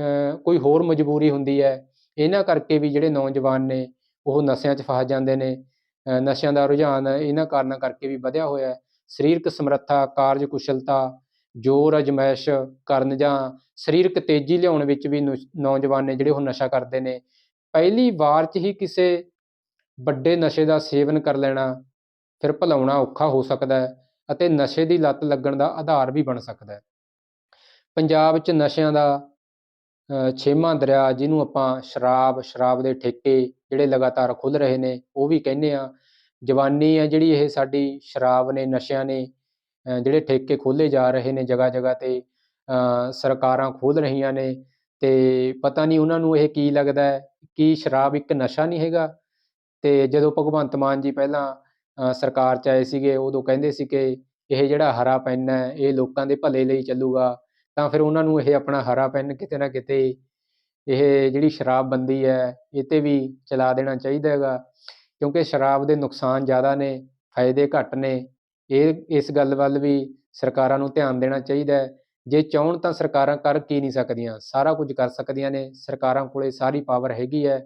ਕੋਈ ਹੋਰ ਮਜਬੂਰੀ ਹੁੰਦੀ ਹੈ। ਇਹਨਾਂ ਕਰਕੇ ਵੀ ਜਿਹੜੇ ਨੌਜਵਾਨ ਨੇ, ਉਹ ਨਸ਼ਿਆਂ 'ਚ ਫਸ ਜਾਂਦੇ ਨੇ। ਨਸ਼ਿਆਂ ਦਾ ਰੁਝਾਨ ਇਹਨਾਂ ਕਾਰਨਾਂ ਕਰਕੇ ਵੀ ਵਧਿਆ ਹੋਇਆ ਹੈ। ਸਰੀਰਕ ਸਮਰੱਥਾ, ਕਾਰਜ ਕੁਸ਼ਲਤਾ, ਜ਼ੋਰ ਅਜਮਾਇਸ਼ ਕਰਨ ਜਾਂ ਸਰੀਰਕ ਤੇਜ਼ੀ ਲਿਆਉਣ ਵਿੱਚ ਵੀ ਨੌ- ਨੌਜਵਾਨ ਨੇ ਜਿਹੜੇ ਉਹ ਨਸ਼ਾ ਕਰਦੇ ਨੇ। ਪਹਿਲੀ ਵਾਰ 'ਚ ਹੀ ਕਿਸੇ ਵੱਡੇ ਨਸ਼ੇ ਦਾ ਸੇਵਨ ਕਰ ਲੈਣਾ ਫਿਰ ਭੁਲਾਉਣਾ ਔਖਾ ਹੋ ਸਕਦਾ ਹੈ ਅਤੇ ਨਸ਼ੇ ਦੀ ਲੱਤ ਲੱਗਣ ਦਾ ਆਧਾਰ ਵੀ ਬਣ ਸਕਦਾ ਹੈ। ਪੰਜਾਬ 'ਚ ਨਸ਼ਿਆਂ ਦਾ ਛੇਵਾਂ ਦਰਿਆ ਜਿਹਨੂੰ ਆਪਾਂ ਸ਼ਰਾਬ ਸ਼ਰਾਬ ਦੇ ਠੇਕੇ ਜਿਹੜੇ ਲਗਾਤਾਰ ਖੁੱਲ ਰਹੇ ਨੇ, ਉਹ ਵੀ ਕਹਿੰਦੇ ਆ ਜਵਾਨੀ ਹੈ ਜਿਹੜੀ ਇਹ ਸਾਡੀ ਸ਼ਰਾਬ ਨੇ, ਨਸ਼ਿਆਂ ਨੇ ਜਿਹੜੇ ਠੇਕੇ ਖੋਲ੍ਹੇ ਜਾ ਰਹੇ ਨੇ ਜਗ੍ਹਾ ਜਗ੍ਹਾ ਤੇ ਸਰਕਾਰਾਂ ਖੋਲ੍ਹ ਰਹੀਆਂ ਨੇ ਤੇ ਪਤਾ ਨਹੀਂ ਉਹਨਾਂ ਨੂੰ ਇਹ ਕੀ ਲੱਗਦਾ ਹੈ ਕਿ ਸ਼ਰਾਬ ਇੱਕ ਨਸ਼ਾ ਨਹੀਂ ਹੈਗਾ। ਤੇ ਜਦੋਂ ਭਗਵੰਤ ਮਾਨ ਜੀ ਪਹਿਲਾਂ ਸਰਕਾਰ 'ਚ ਆਏ ਸੀਗੇ, ਉਦੋਂ ਕਹਿੰਦੇ ਸੀ ਕਿ ਇਹ ਜਿਹੜਾ ਹਰਾ ਪੈਨ ਹੈ, ਇਹ ਲੋਕਾਂ ਦੇ ਭਲੇ ਲਈ ਚੱਲੂਗਾ। ਤਾਂ ਫਿਰ ਉਹਨਾਂ ਨੂੰ ਇਹ ਆਪਣਾ ਹਰਾ ਪੈਨ ਕਿਤੇ ਨਾ ਕਿਤੇ ਇਹ ਜਿਹੜੀ ਸ਼ਰਾਬਬੰਦੀ ਹੈ, ਇਹ 'ਤੇ ਵੀ ਚਲਾ ਦੇਣਾ ਚਾਹੀਦਾ ਹੈਗਾ। ਕਿਉਂਕਿ ਸ਼ਰਾਬ ਦੇ ਨੁਕਸਾਨ ਜ਼ਿਆਦਾ ਨੇ, ਫਾਇਦੇ ਘੱਟ ਨੇ। ਇਹ, ਇਸ ਗੱਲ ਵੱਲ ਵੀ ਸਰਕਾਰਾਂ ਨੂੰ ਧਿਆਨ ਦੇਣਾ ਚਾਹੀਦਾ ਹੈ। ਜੇ ਚਾਹੁਣ ਤਾਂ ਸਰਕਾਰਾਂ ਕਰ ਕੀ ਨਹੀਂ ਸਕਦੀਆਂ। ਸਾਰਾ ਕੁਝ ਕਰ ਸਕਦੀਆਂ ਨੇ। ਸਰਕਾਰਾਂ ਕੋਲੇ ਸਾਰੀ ਪਾਵਰ ਹੈਗੀ ਹੈ।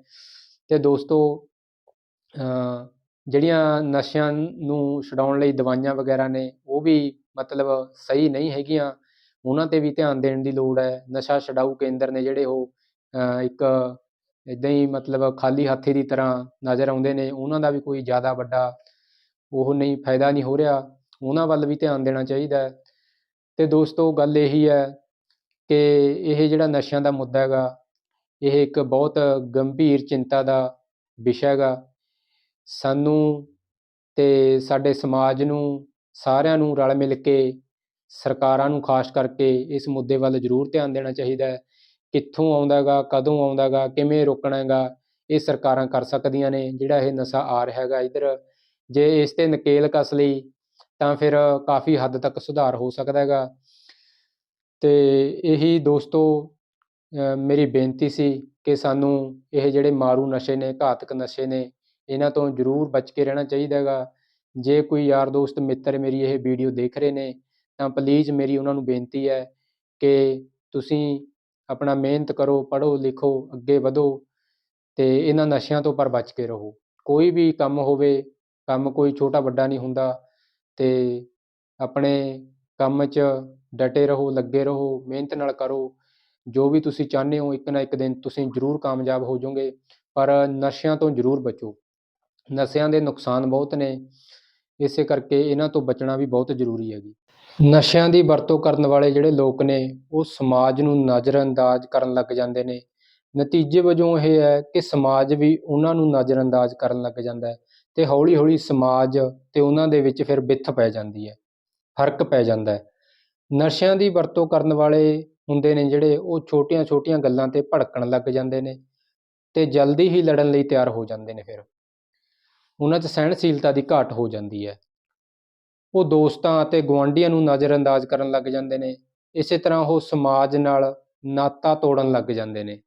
ਤੇ ਦੋਸਤੋ ਜਿਹੜੀਆਂ ਨਸ਼ਿਆਂ ਨੂੰ ਛੁਡਾਉਣ ਲਈ ਦਵਾਈਆਂ ਵਗੈਰਾ ਨੇ, ਉਹ ਵੀ ਮਤਲਬ ਸਹੀ ਨਹੀਂ ਹੈਗੀਆਂ। ਉਹਨਾਂ 'ਤੇ ਵੀ ਧਿਆਨ ਦੇਣ ਦੀ ਲੋੜ ਹੈ। ਨਸ਼ਾ ਛੁਡਾਊ ਕੇਂਦਰ ਨੇ ਜਿਹੜੇ ਉਹ ਇੱਕ ਇੱਦਾਂ ਹੀ ਮਤਲਬ ਖਾਲੀ ਹੱਥੀ ਦੀ ਤਰ੍ਹਾਂ ਨਜ਼ਰ ਆਉਂਦੇ ਨੇ, ਉਹਨਾਂ ਦਾ ਵੀ ਕੋਈ ਜ਼ਿਆਦਾ ਵੱਡਾ ਉਹ ਨਹੀਂ, ਫਾਇਦਾ ਨਹੀਂ ਹੋ ਰਿਹਾ। ਉਹਨਾਂ ਵੱਲ ਵੀ ਧਿਆਨ ਦੇਣਾ ਚਾਹੀਦਾ ਹੈ। ਤੇ ਦੋਸਤੋ, ਗੱਲ ਇਹੀ ਹੈ ਕਿ ਇਹ ਜਿਹੜਾ ਨਸ਼ਿਆਂ ਦਾ ਮੁੱਦਾ ਹੈਗਾ, ਇਹ ਇੱਕ ਬਹੁਤ ਗੰਭੀਰ ਚਿੰਤਾ ਦਾ ਵਿਸ਼ਾ ਹੈਗਾ। ਸਾਨੂੰ ਤੇ ਸਾਡੇ ਸਮਾਜ ਨੂੰ ਸਾਰਿਆਂ ਨੂੰ ਰਲ ਮਿਲ ਕੇ ਸਰਕਾਰਾਂ ਨੂੰ ਖਾਸ ਕਰਕੇ ਇਸ ਮੁੱਦੇ ਵੱਲ ਜ਼ਰੂਰ ਧਿਆਨ ਦੇਣਾ ਚਾਹੀਦਾ ਹੈ। ਕਿੱਥੋਂ ਆਉਂਦਾ ਹੈਗਾ ਕਦੋਂ ਆਉਂਦਾ ਹੈਗਾ ਕਿਵੇਂ ਰੋਕਣਾ ਹੈਗਾ ਇਹ ਸਰਕਾਰਾਂ ਕਰ ਸਕਦੀਆਂ ਨੇ, ਜਿਹੜਾ ਇਹ ਨਸ਼ਾ ਆ ਰਿਹਾ ਹੈਗਾ ਇੱਧਰ। ਜੇ ਇਸ 'ਤੇ ਨਕੇਲ ਕੱਸ ਲਈ, ਤਾਂ ਫਿਰ ਕਾਫੀ ਹੱਦ ਤੱਕ ਸੁਧਾਰ ਹੋ ਸਕਦਾ ਹੈਗਾ। ਤੇ ਇਹੀ ਦੋਸਤੋ ਮੇਰੀ ਬੇਨਤੀ ਸੀ ਕਿ ਸਾਨੂੰ ਇਹ ਜਿਹੜੇ ਮਾਰੂ ਨਸ਼ੇ ਨੇ, ਘਾਤਕ ਨਸ਼ੇ ਨੇ, ਇਹਨਾਂ ਤੋਂ ਜ਼ਰੂਰ ਬਚ ਕੇ ਰਹਿਣਾ ਚਾਹੀਦਾ ਹੈਗਾ। ਜੇ ਕੋਈ ਯਾਰ ਦੋਸਤ, ਮਿੱਤਰ ਮੇਰੀ ਇਹ ਵੀਡੀਓ ਦੇਖ ਰਹੇ ਨੇ ਤਾਂ ਪਲੀਜ਼ ਮੇਰੀ ਉਹਨਾਂ ਨੂੰ ਬੇਨਤੀ ਹੈ ਕਿ ਤੁਸੀਂ ਆਪਣਾ ਮਿਹਨਤ ਕਰੋ, ਪੜ੍ਹੋ, ਲਿਖੋ, ਅੱਗੇ ਵਧੋ ਤੇ ਇਹਨਾਂ ਨਸ਼ਿਆਂ ਤੋਂ ਪਰ ਬਚ ਕੇ ਰਹੋ। ਕੋਈ ਵੀ ਕੰਮ ਹੋਵੇ, ਕੰਮ ਕੋਈ ਛੋਟਾ ਵੱਡਾ ਨਹੀਂ ਹੁੰਦਾ ਤੇ ਆਪਣੇ ਕੰਮ 'ਚ ਡਟੇ ਰਹੋ, ਲੱਗੇ ਰਹੋ, ਮਿਹਨਤ ਨਾਲ ਕਰੋ। ਜੋ ਵੀ ਤੁਸੀਂ ਚਾਹੁੰਦੇ ਹੋ, ਇੱਕ ਨਾ ਇੱਕ ਦਿਨ ਤੁਸੀਂ ਜ਼ਰੂਰ ਕਾਮਯਾਬ ਹੋ ਜਾਓਗੇ, ਪਰ ਨਸ਼ਿਆਂ ਤੋਂ ਜ਼ਰੂਰ ਬਚੋ। ਨਸ਼ਿਆਂ ਦੇ ਨੁਕਸਾਨ ਬਹੁਤ ਨੇ ਇਸੇ ਕਰਕੇ ਇਹਨਾਂ ਤੋਂ ਬਚਣਾ ਵੀ ਬਹੁਤ ਜ਼ਰੂਰੀ ਹੈਗੀ। ਨਸ਼ਿਆਂ ਦੀ ਵਰਤੋਂ ਕਰਨ ਵਾਲੇ ਜਿਹੜੇ ਲੋਕ ਨੇ, ਉਹ ਸਮਾਜ ਨੂੰ ਨਜ਼ਰਅੰਦਾਜ਼ ਕਰਨ ਲੱਗ ਜਾਂਦੇ ਨੇ। ਨਤੀਜੇ ਵਜੋਂ ਇਹ ਹੈ ਕਿ ਸਮਾਜ ਵੀ ਉਹਨਾਂ ਨੂੰ ਨਜ਼ਰਅੰਦਾਜ਼ ਕਰਨ ਲੱਗ ਜਾਂਦਾ ਹੈ ਤੇ ਹੌਲੀ ਹੌਲੀ ਸਮਾਜ ਤੇ ਉਹਨਾਂ ਦੇ ਵਿੱਚ ਫਿਰ ਬਿੱਥ ਪੈ ਜਾਂਦੀ ਹੈ, ਫ਼ਰਕ ਪੈ ਜਾਂਦਾ ਹੈ। ਨਸ਼ਿਆਂ ਦੀ ਵਰਤੋਂ ਕਰਨ ਵਾਲੇ ਹੁੰਦੇ ਨੇ ਜਿਹੜੇ, ਉਹ ਛੋਟੀਆਂ ਛੋਟੀਆਂ ਗੱਲਾਂ ਤੇ ਭੜਕਣ ਲੱਗ ਜਾਂਦੇ ਨੇ ਤੇ ਜਲਦੀ ਹੀ ਲੜਨ ਲਈ ਤਿਆਰ ਹੋ ਜਾਂਦੇ ਨੇ ਫਿਰ। ਉਹਨਾਂ 'ਚ ਸਹਿਣਸ਼ੀਲਤਾ ਦੀ ਘਾਟ ਹੋ ਜਾਂਦੀ ਹੈ। ਉਹ ਦੋਸਤਾਂ ਅਤੇ ਗੁਆਂਢੀਆਂ ਨੂੰ ਨਜ਼ਰਅੰਦਾਜ਼ ਕਰਨ ਲੱਗ ਜਾਂਦੇ ਨੇ। ਇਸੇ ਤਰ੍ਹਾਂ ਉਹ ਸਮਾਜ ਨਾਲ ਨਾਤਾ ਤੋੜਨ ਲੱਗ ਜਾਂਦੇ ਨੇ।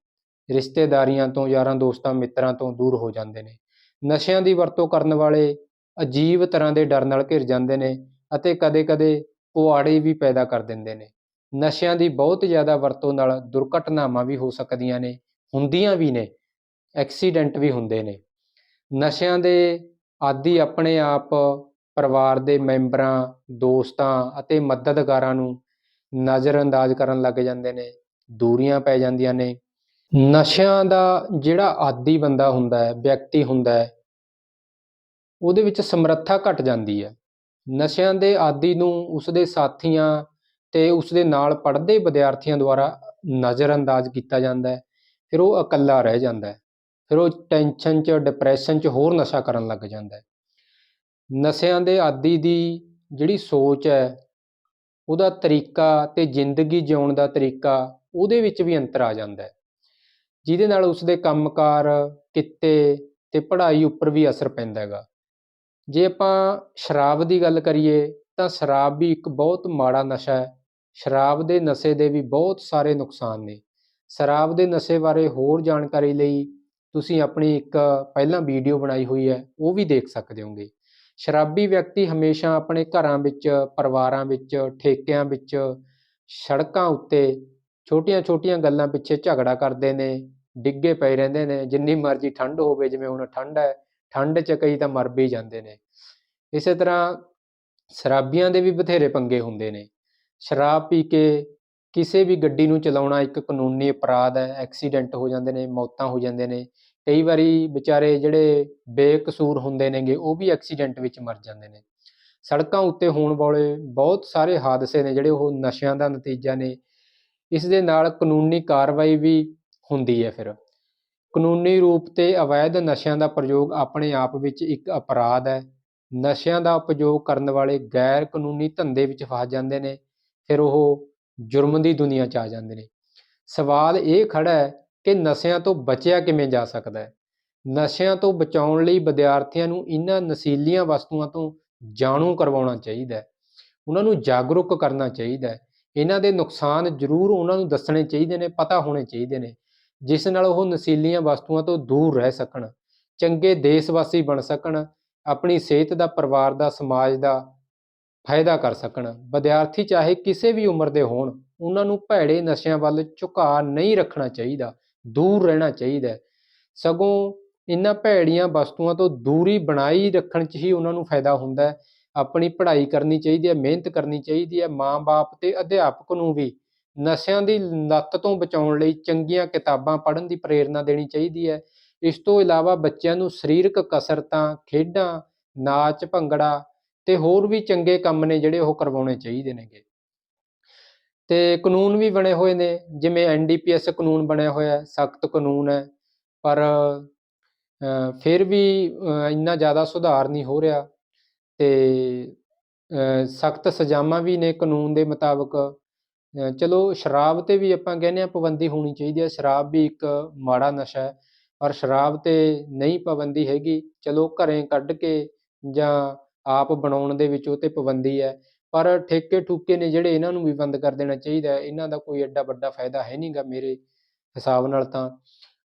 ਰਿਸ਼ਤੇਦਾਰੀਆਂ ਤੋਂ ਯਾਰਾਂ ਦੋਸਤਾਂ ਮਿੱਤਰਾਂ ਤੋਂ ਦੂਰ ਹੋ ਜਾਂਦੇ ਨੇ। ਨਸ਼ਿਆਂ ਦੀ ਵਰਤੋਂ ਕਰਨ ਵਾਲੇ ਅਜੀਬ ਤਰ੍ਹਾਂ ਦੇ ਡਰ ਨਾਲ ਘਿਰ ਜਾਂਦੇ ਨੇ ਅਤੇ ਕਦੇ-ਕਦੇ ਪੁਆੜੇ ਵੀ ਪੈਦਾ ਕਰ ਦਿੰਦੇ ਨੇ। ਨਸ਼ਿਆਂ ਦੀ ਬਹੁਤ ਜ਼ਿਆਦਾ ਵਰਤੋਂ ਨਾਲ ਦੁਰਘਟਨਾਵਾਂ ਵੀ ਹੋ ਸਕਦੀਆਂ ਨੇ, ਹੁੰਦੀਆਂ ਵੀ ਨੇ, ਐਕਸੀਡੈਂਟ ਵੀ ਹੁੰਦੇ ਨੇ। ਨਸ਼ਿਆਂ ਦੇ ਆਦੀ ਆਪਣੇ ਆਪ ਪਰਿਵਾਰ ਦੇ ਮੈਂਬਰਾਂ, ਦੋਸਤਾਂ ਅਤੇ ਮਦਦਗਾਰਾਂ ਨੂੰ ਨਜ਼ਰਅੰਦਾਜ਼ ਕਰਨ ਲੱਗ ਜਾਂਦੇ ਨੇ, ਦੂਰੀਆਂ ਪੈ ਜਾਂਦੀਆਂ ਨੇ। ਨਸ਼ਿਆਂ ਦਾ ਜਿਹੜਾ ਆਦੀ ਬੰਦਾ ਹੁੰਦਾ ਹੈ, ਵਿਅਕਤੀ ਹੁੰਦਾ ਹੈ, ਉਹਦੇ ਵਿੱਚ ਸਮਰੱਥਾ ਘਟ ਜਾਂਦੀ ਹੈ। ਨਸ਼ਿਆਂ ਦੇ ਆਦੀ ਨੂੰ ਉਸਦੇ ਸਾਥੀਆਂ ਤੇ ਉਸਦੇ ਨਾਲ ਪੜ੍ਹਦੇ ਵਿਦਿਆਰਥੀਆਂ ਦੁਆਰਾ ਨਜ਼ਰਅੰਦਾਜ਼ ਕੀਤਾ ਜਾਂਦਾ ਹੈ, ਫਿਰ ਉਹ ਇਕੱਲਾ ਰਹਿ ਜਾਂਦਾ ਹੈ। ਫਿਰ ਉਹ ਟੈਨਸ਼ਨ 'ਚ ਡਿਪਰੈਸ਼ਨ 'ਚ ਹੋਰ ਨਸ਼ਾ ਕਰਨ ਲੱਗ ਜਾਂਦਾ ਹੈ। ਨਸ਼ਿਆਂ ਦੇ ਆਦੀ ਦੀ ਜਿਹੜੀ ਸੋਚ ਹੈ, ਉਹਦਾ ਤਰੀਕਾ ਤੇ ਜ਼ਿੰਦਗੀ ਜਿਉਣ ਦਾ ਤਰੀਕਾ ਉਹਦੇ ਵਿੱਚ ਵੀ ਅੰਤਰ ਆ ਜਾਂਦਾ ਹੈ। ਜਿਹਦੇ ਨਾਲ ਉਸਦੇ ਕੰਮਕਾਰ, ਕਿੱਤੇ ਤੇ ਪੜ੍ਹਾਈ ਉੱਪਰ ਵੀ ਅਸਰ ਪੈਂਦਾ ਹੈਗਾ। ਜੇ ਆਪਾਂ ਸ਼ਰਾਬ ਦੀ ਗੱਲ ਕਰੀਏ, ਤਾਂ ਸ਼ਰਾਬ ਵੀ ਇੱਕ ਬਹੁਤ ਮਾੜਾ ਨਸ਼ਾ ਹੈ। ਸ਼ਰਾਬ ਦੇ ਨਸ਼ੇ ਦੇ ਵੀ ਬਹੁਤ ਸਾਰੇ ਨੁਕਸਾਨ ਨੇ। ਸ਼ਰਾਬ ਦੇ ਨਸ਼ੇ ਬਾਰੇ ਹੋਰ ਜਾਣਕਾਰੀ ਲਈ ਤੁਸੀਂ ਆਪਣੀ ਇੱਕ ਪਹਿਲਾਂ ਵੀਡੀਓ ਬਣਾਈ ਹੋਈ ਹੈ, ਉਹ ਵੀ ਦੇਖ ਸਕਦੇ ਹੋਗੇ। ਸ਼ਰਾਬੀ ਵਿਅਕਤੀ ਹਮੇਸ਼ਾ ਆਪਣੇ ਘਰਾਂ ਵਿੱਚ, ਪਰਿਵਾਰਾਂ ਵਿੱਚ, ਠੇਕਿਆਂ ਵਿੱਚ, ਸੜਕਾਂ ਉੱਤੇ ਛੋਟੀਆਂ-ਛੋਟੀਆਂ ਗੱਲਾਂ ਪਿੱਛੇ ਝਗੜਾ ਕਰਦੇ ਨੇ, ਡਿੱਗੇ ਪਏ ਰਹਿੰਦੇ ਨੇ, ਜਿੰਨੀ ਮਰਜ਼ੀ ਠੰਡ ਹੋਵੇ, ਜਿਵੇਂ ਹੁਣ ਠੰਡ ਹੈ ਠੰਡ 'ਚ ਕਈ ਤਾਂ ਮਰ ਵੀ ਜਾਂਦੇ ਨੇ। ਇਸੇ ਤਰ੍ਹਾਂ ਸ਼ਰਾਬੀਆਂ ਦੇ ਵੀ ਬਥੇਰੇ ਪੰਗੇ ਹੁੰਦੇ ਨੇ। ਸ਼ਰਾਬ ਪੀ ਕੇ ਕਿਸੇ ਵੀ ਗੱਡੀ ਨੂੰ ਚਲਾਉਣਾ ਇੱਕ ਕਾਨੂੰਨੀ ਅਪਰਾਧ ਹੈ, ਐਕਸੀਡੈਂਟ ਹੋ ਜਾਂਦੇ ਨੇ, ਮੌਤਾਂ ਹੋ ਜਾਂਦੇ ਨੇ। ਕਈ ਵਾਰੀ ਵਿਚਾਰੇ ਜਿਹੜੇ ਬੇਕਸੂਰ ਹੁੰਦੇ ਨੇਗੇ, ਉਹ ਵੀ ਐਕਸੀਡੈਂਟ ਵਿੱਚ ਮਰ ਜਾਂਦੇ ਨੇ। ਸੜਕਾਂ ਉੱਤੇ ਹੋਣ ਵਾਲੇ ਬਹੁਤ ਸਾਰੇ ਹਾਦਸੇ ਨੇ ਜਿਹੜੇ ਉਹ ਨਸ਼ਿਆਂ ਦਾ ਨਤੀਜਾ ਨੇ। ਇਸ ਦੇ ਨਾਲ ਕਾਨੂੰਨੀ ਕਾਰਵਾਈ ਵੀ ਹੁੰਦੀ ਹੈ ਫਿਰ। ਕਾਨੂੰਨੀ ਰੂਪ ਤੇ ਅਵੈਧ ਨਸ਼ਿਆਂ ਦਾ ਪ੍ਰਯੋਗ ਆਪਣੇ ਆਪ ਵਿੱਚ ਇੱਕ ਅਪਰਾਧ ਹੈ। ਨਸ਼ਿਆਂ ਦਾ ਉਪਯੋਗ ਕਰਨ ਵਾਲੇ ਗੈਰ ਕਾਨੂੰਨੀ ਧੰਦੇ ਵਿੱਚ ਫਸ ਜਾਂਦੇ ਨੇ, ਫਿਰ ਉਹ ਜੁਰਮ ਦੀ ਦੁਨੀਆ 'ਚ ਆ ਜਾਂਦੇ ਨੇ। ਸਵਾਲ ਇਹ ਖੜਾ ਹੈ ਕਿ ਨਸ਼ਿਆਂ ਤੋਂ ਬਚਿਆ ਕਿਵੇਂ ਜਾ ਸਕਦਾ ਹੈ? ਨਸ਼ਿਆਂ ਤੋਂ ਬਚਾਉਣ ਲਈ ਵਿਦਿਆਰਥੀਆਂ ਨੂੰ ਇਹਨਾਂ ਨਸ਼ੀਲੀਆਂ ਵਸਤੂਆਂ ਤੋਂ ਜਾਣੂ ਕਰਵਾਉਣਾ ਚਾਹੀਦਾ ਹੈ। ਉਹਨਾਂ ਨੂੰ ਜਾਗਰੂਕ ਕਰਨਾ ਚਾਹੀਦਾ ਹੈ। ਇਹਨਾਂ ਦੇ ਨੁਕਸਾਨ ਜ਼ਰੂਰ ਉਹਨਾਂ ਨੂੰ ਦੱਸਣੇ ਚਾਹੀਦੇ ਨੇ, ਪਤਾ ਹੋਣੇ ਚਾਹੀਦੇ ਨੇ, ਜਿਸ ਨਾਲ ਉਹ ਨਸ਼ੀਲੀਆਂ ਵਸਤੂਆਂ ਤੋਂ ਦੂਰ ਰਹਿ ਸਕਣ, ਚੰਗੇ ਦੇਸ਼ ਵਾਸੀ ਬਣ ਸਕਣ, ਆਪਣੀ ਸਿਹਤ ਦਾ, ਪਰਿਵਾਰ ਦਾ, ਸਮਾਜ ਦਾ ਫਾਇਦਾ ਕਰ ਸਕਣ। ਵਿਦਿਆਰਥੀ ਚਾਹੇ ਕਿਸੇ ਵੀ ਉਮਰ ਦੇ ਹੋਣ ਉਹਨਾਂ ਨੂੰ ਭੈੜੇ ਨਸ਼ਿਆਂ ਵੱਲ ਝੁਕਾਅ ਨਹੀਂ ਰੱਖਣਾ ਚਾਹੀਦਾ। ਦੂਰ ਰਹਿਣਾ ਚਾਹੀਦਾ ਹੈ। ਸਗੋਂ ਇਹਨਾਂ ਭੈੜੀਆਂ ਵਸਤੂਆਂ ਤੋਂ ਦੂਰੀ ਬਣਾਈ ਰੱਖਣ 'ਚ ਹੀ ਉਹਨਾਂ ਨੂੰ ਫਾਇਦਾ ਹੁੰਦਾ ਹੈ। ਆਪਣੀ ਪੜ੍ਹਾਈ ਕਰਨੀ ਚਾਹੀਦੀ ਹੈ, ਮਿਹਨਤ ਕਰਨੀ ਚਾਹੀਦੀ ਹੈ, ਮਾਂ-ਬਾਪ ਤੇ ਅਧਿਆਪਕ ਨੂੰ ਵੀ ਨਸ਼ਿਆਂ ਦੀ ਲੱਤ ਤੋਂ ਬਚਾਉਣ ਲਈ ਚੰਗੀਆਂ ਕਿਤਾਬਾਂ ਪੜ੍ਹਨ ਦੀ ਪ੍ਰੇਰਨਾ ਦੇਣੀ ਚਾਹੀਦੀ ਹੈ। ਇਸ ਤੋਂ ਇਲਾਵਾ ਬੱਚਿਆਂ ਨੂੰ ਸਰੀਰਕ ਕਸਰਤਾਂ, ਖੇਡਾਂ ਨਾਚ ਭੰਗੜਾ ਤੇ ਹੋਰ ਵੀ ਚੰਗੇ ਕੰਮ ਨੇ ਜਿਹੜੇ ਉਹ ਕਰਵਾਉਣੇ ਚਾਹੀਦੇ ਨੇਗੇ। ਤੇ ਕਾਨੂੰਨ ਵੀ ਬਣੇ ਹੋਏ ਨੇ, ਜਿਵੇਂ ਐਨਡੀਪੀਐਸ ਕਾਨੂੰਨ ਬਣਿਆ ਹੋਇਆ ਹੈ, ਸਖਤ ਕਾਨੂੰਨ ਹੈ, ਪਰ ਫਿਰ ਵੀ ਇੰਨਾ ਜ਼ਿਆਦਾ ਸੁਧਾਰ ਨਹੀਂ ਹੋ ਰਿਹਾ ਤੇ ਸਖਤ ਸਜ਼ਾਵਾਂ ਵੀ ਨੇ ਕਾਨੂੰਨ ਦੇ ਮੁਤਾਬਕ। ਚਲੋ, ਸ਼ਰਾਬ ਤੇ ਵੀ ਆਪਾਂ ਕਹਿੰਦੇ ਆ ਪਾਬੰਦੀ ਹੋਣੀ ਚਾਹੀਦੀ ਹੈ, ਸ਼ਰਾਬ ਵੀ ਇੱਕ ਮਾੜਾ ਨਸ਼ਾ ਹੈ, ਪਰ ਸ਼ਰਾਬ ਤੇ ਨਹੀਂ ਪਾਬੰਦੀ ਹੈਗੀ, ਚਲੋ ਘਰੇ ਕੱਢ ਕੇ ਜਾਂ ਆਪ ਬਣਾਉਣ ਦੇ ਵਿੱਚ ਉਹ ਤੇ ਪਾਬੰਦੀ ਹੈ ਪਰ ਠੇਕੇ ਠੂਕੇ ਨੇ ਜਿਹੜੇ ਇਹਨਾਂ ਨੂੰ ਵੀ ਬੰਦ ਕਰ ਦੇਣਾ ਚਾਹੀਦਾ ਹੈ, ਇਹਨਾਂ ਦਾ ਕੋਈ ਐਡਾ ਵੱਡਾ ਫਾਇਦਾ ਹੈ ਨਹੀਂਗਾ ਮੇਰੇ ਹਿਸਾਬ ਨਾਲ ਤਾਂ।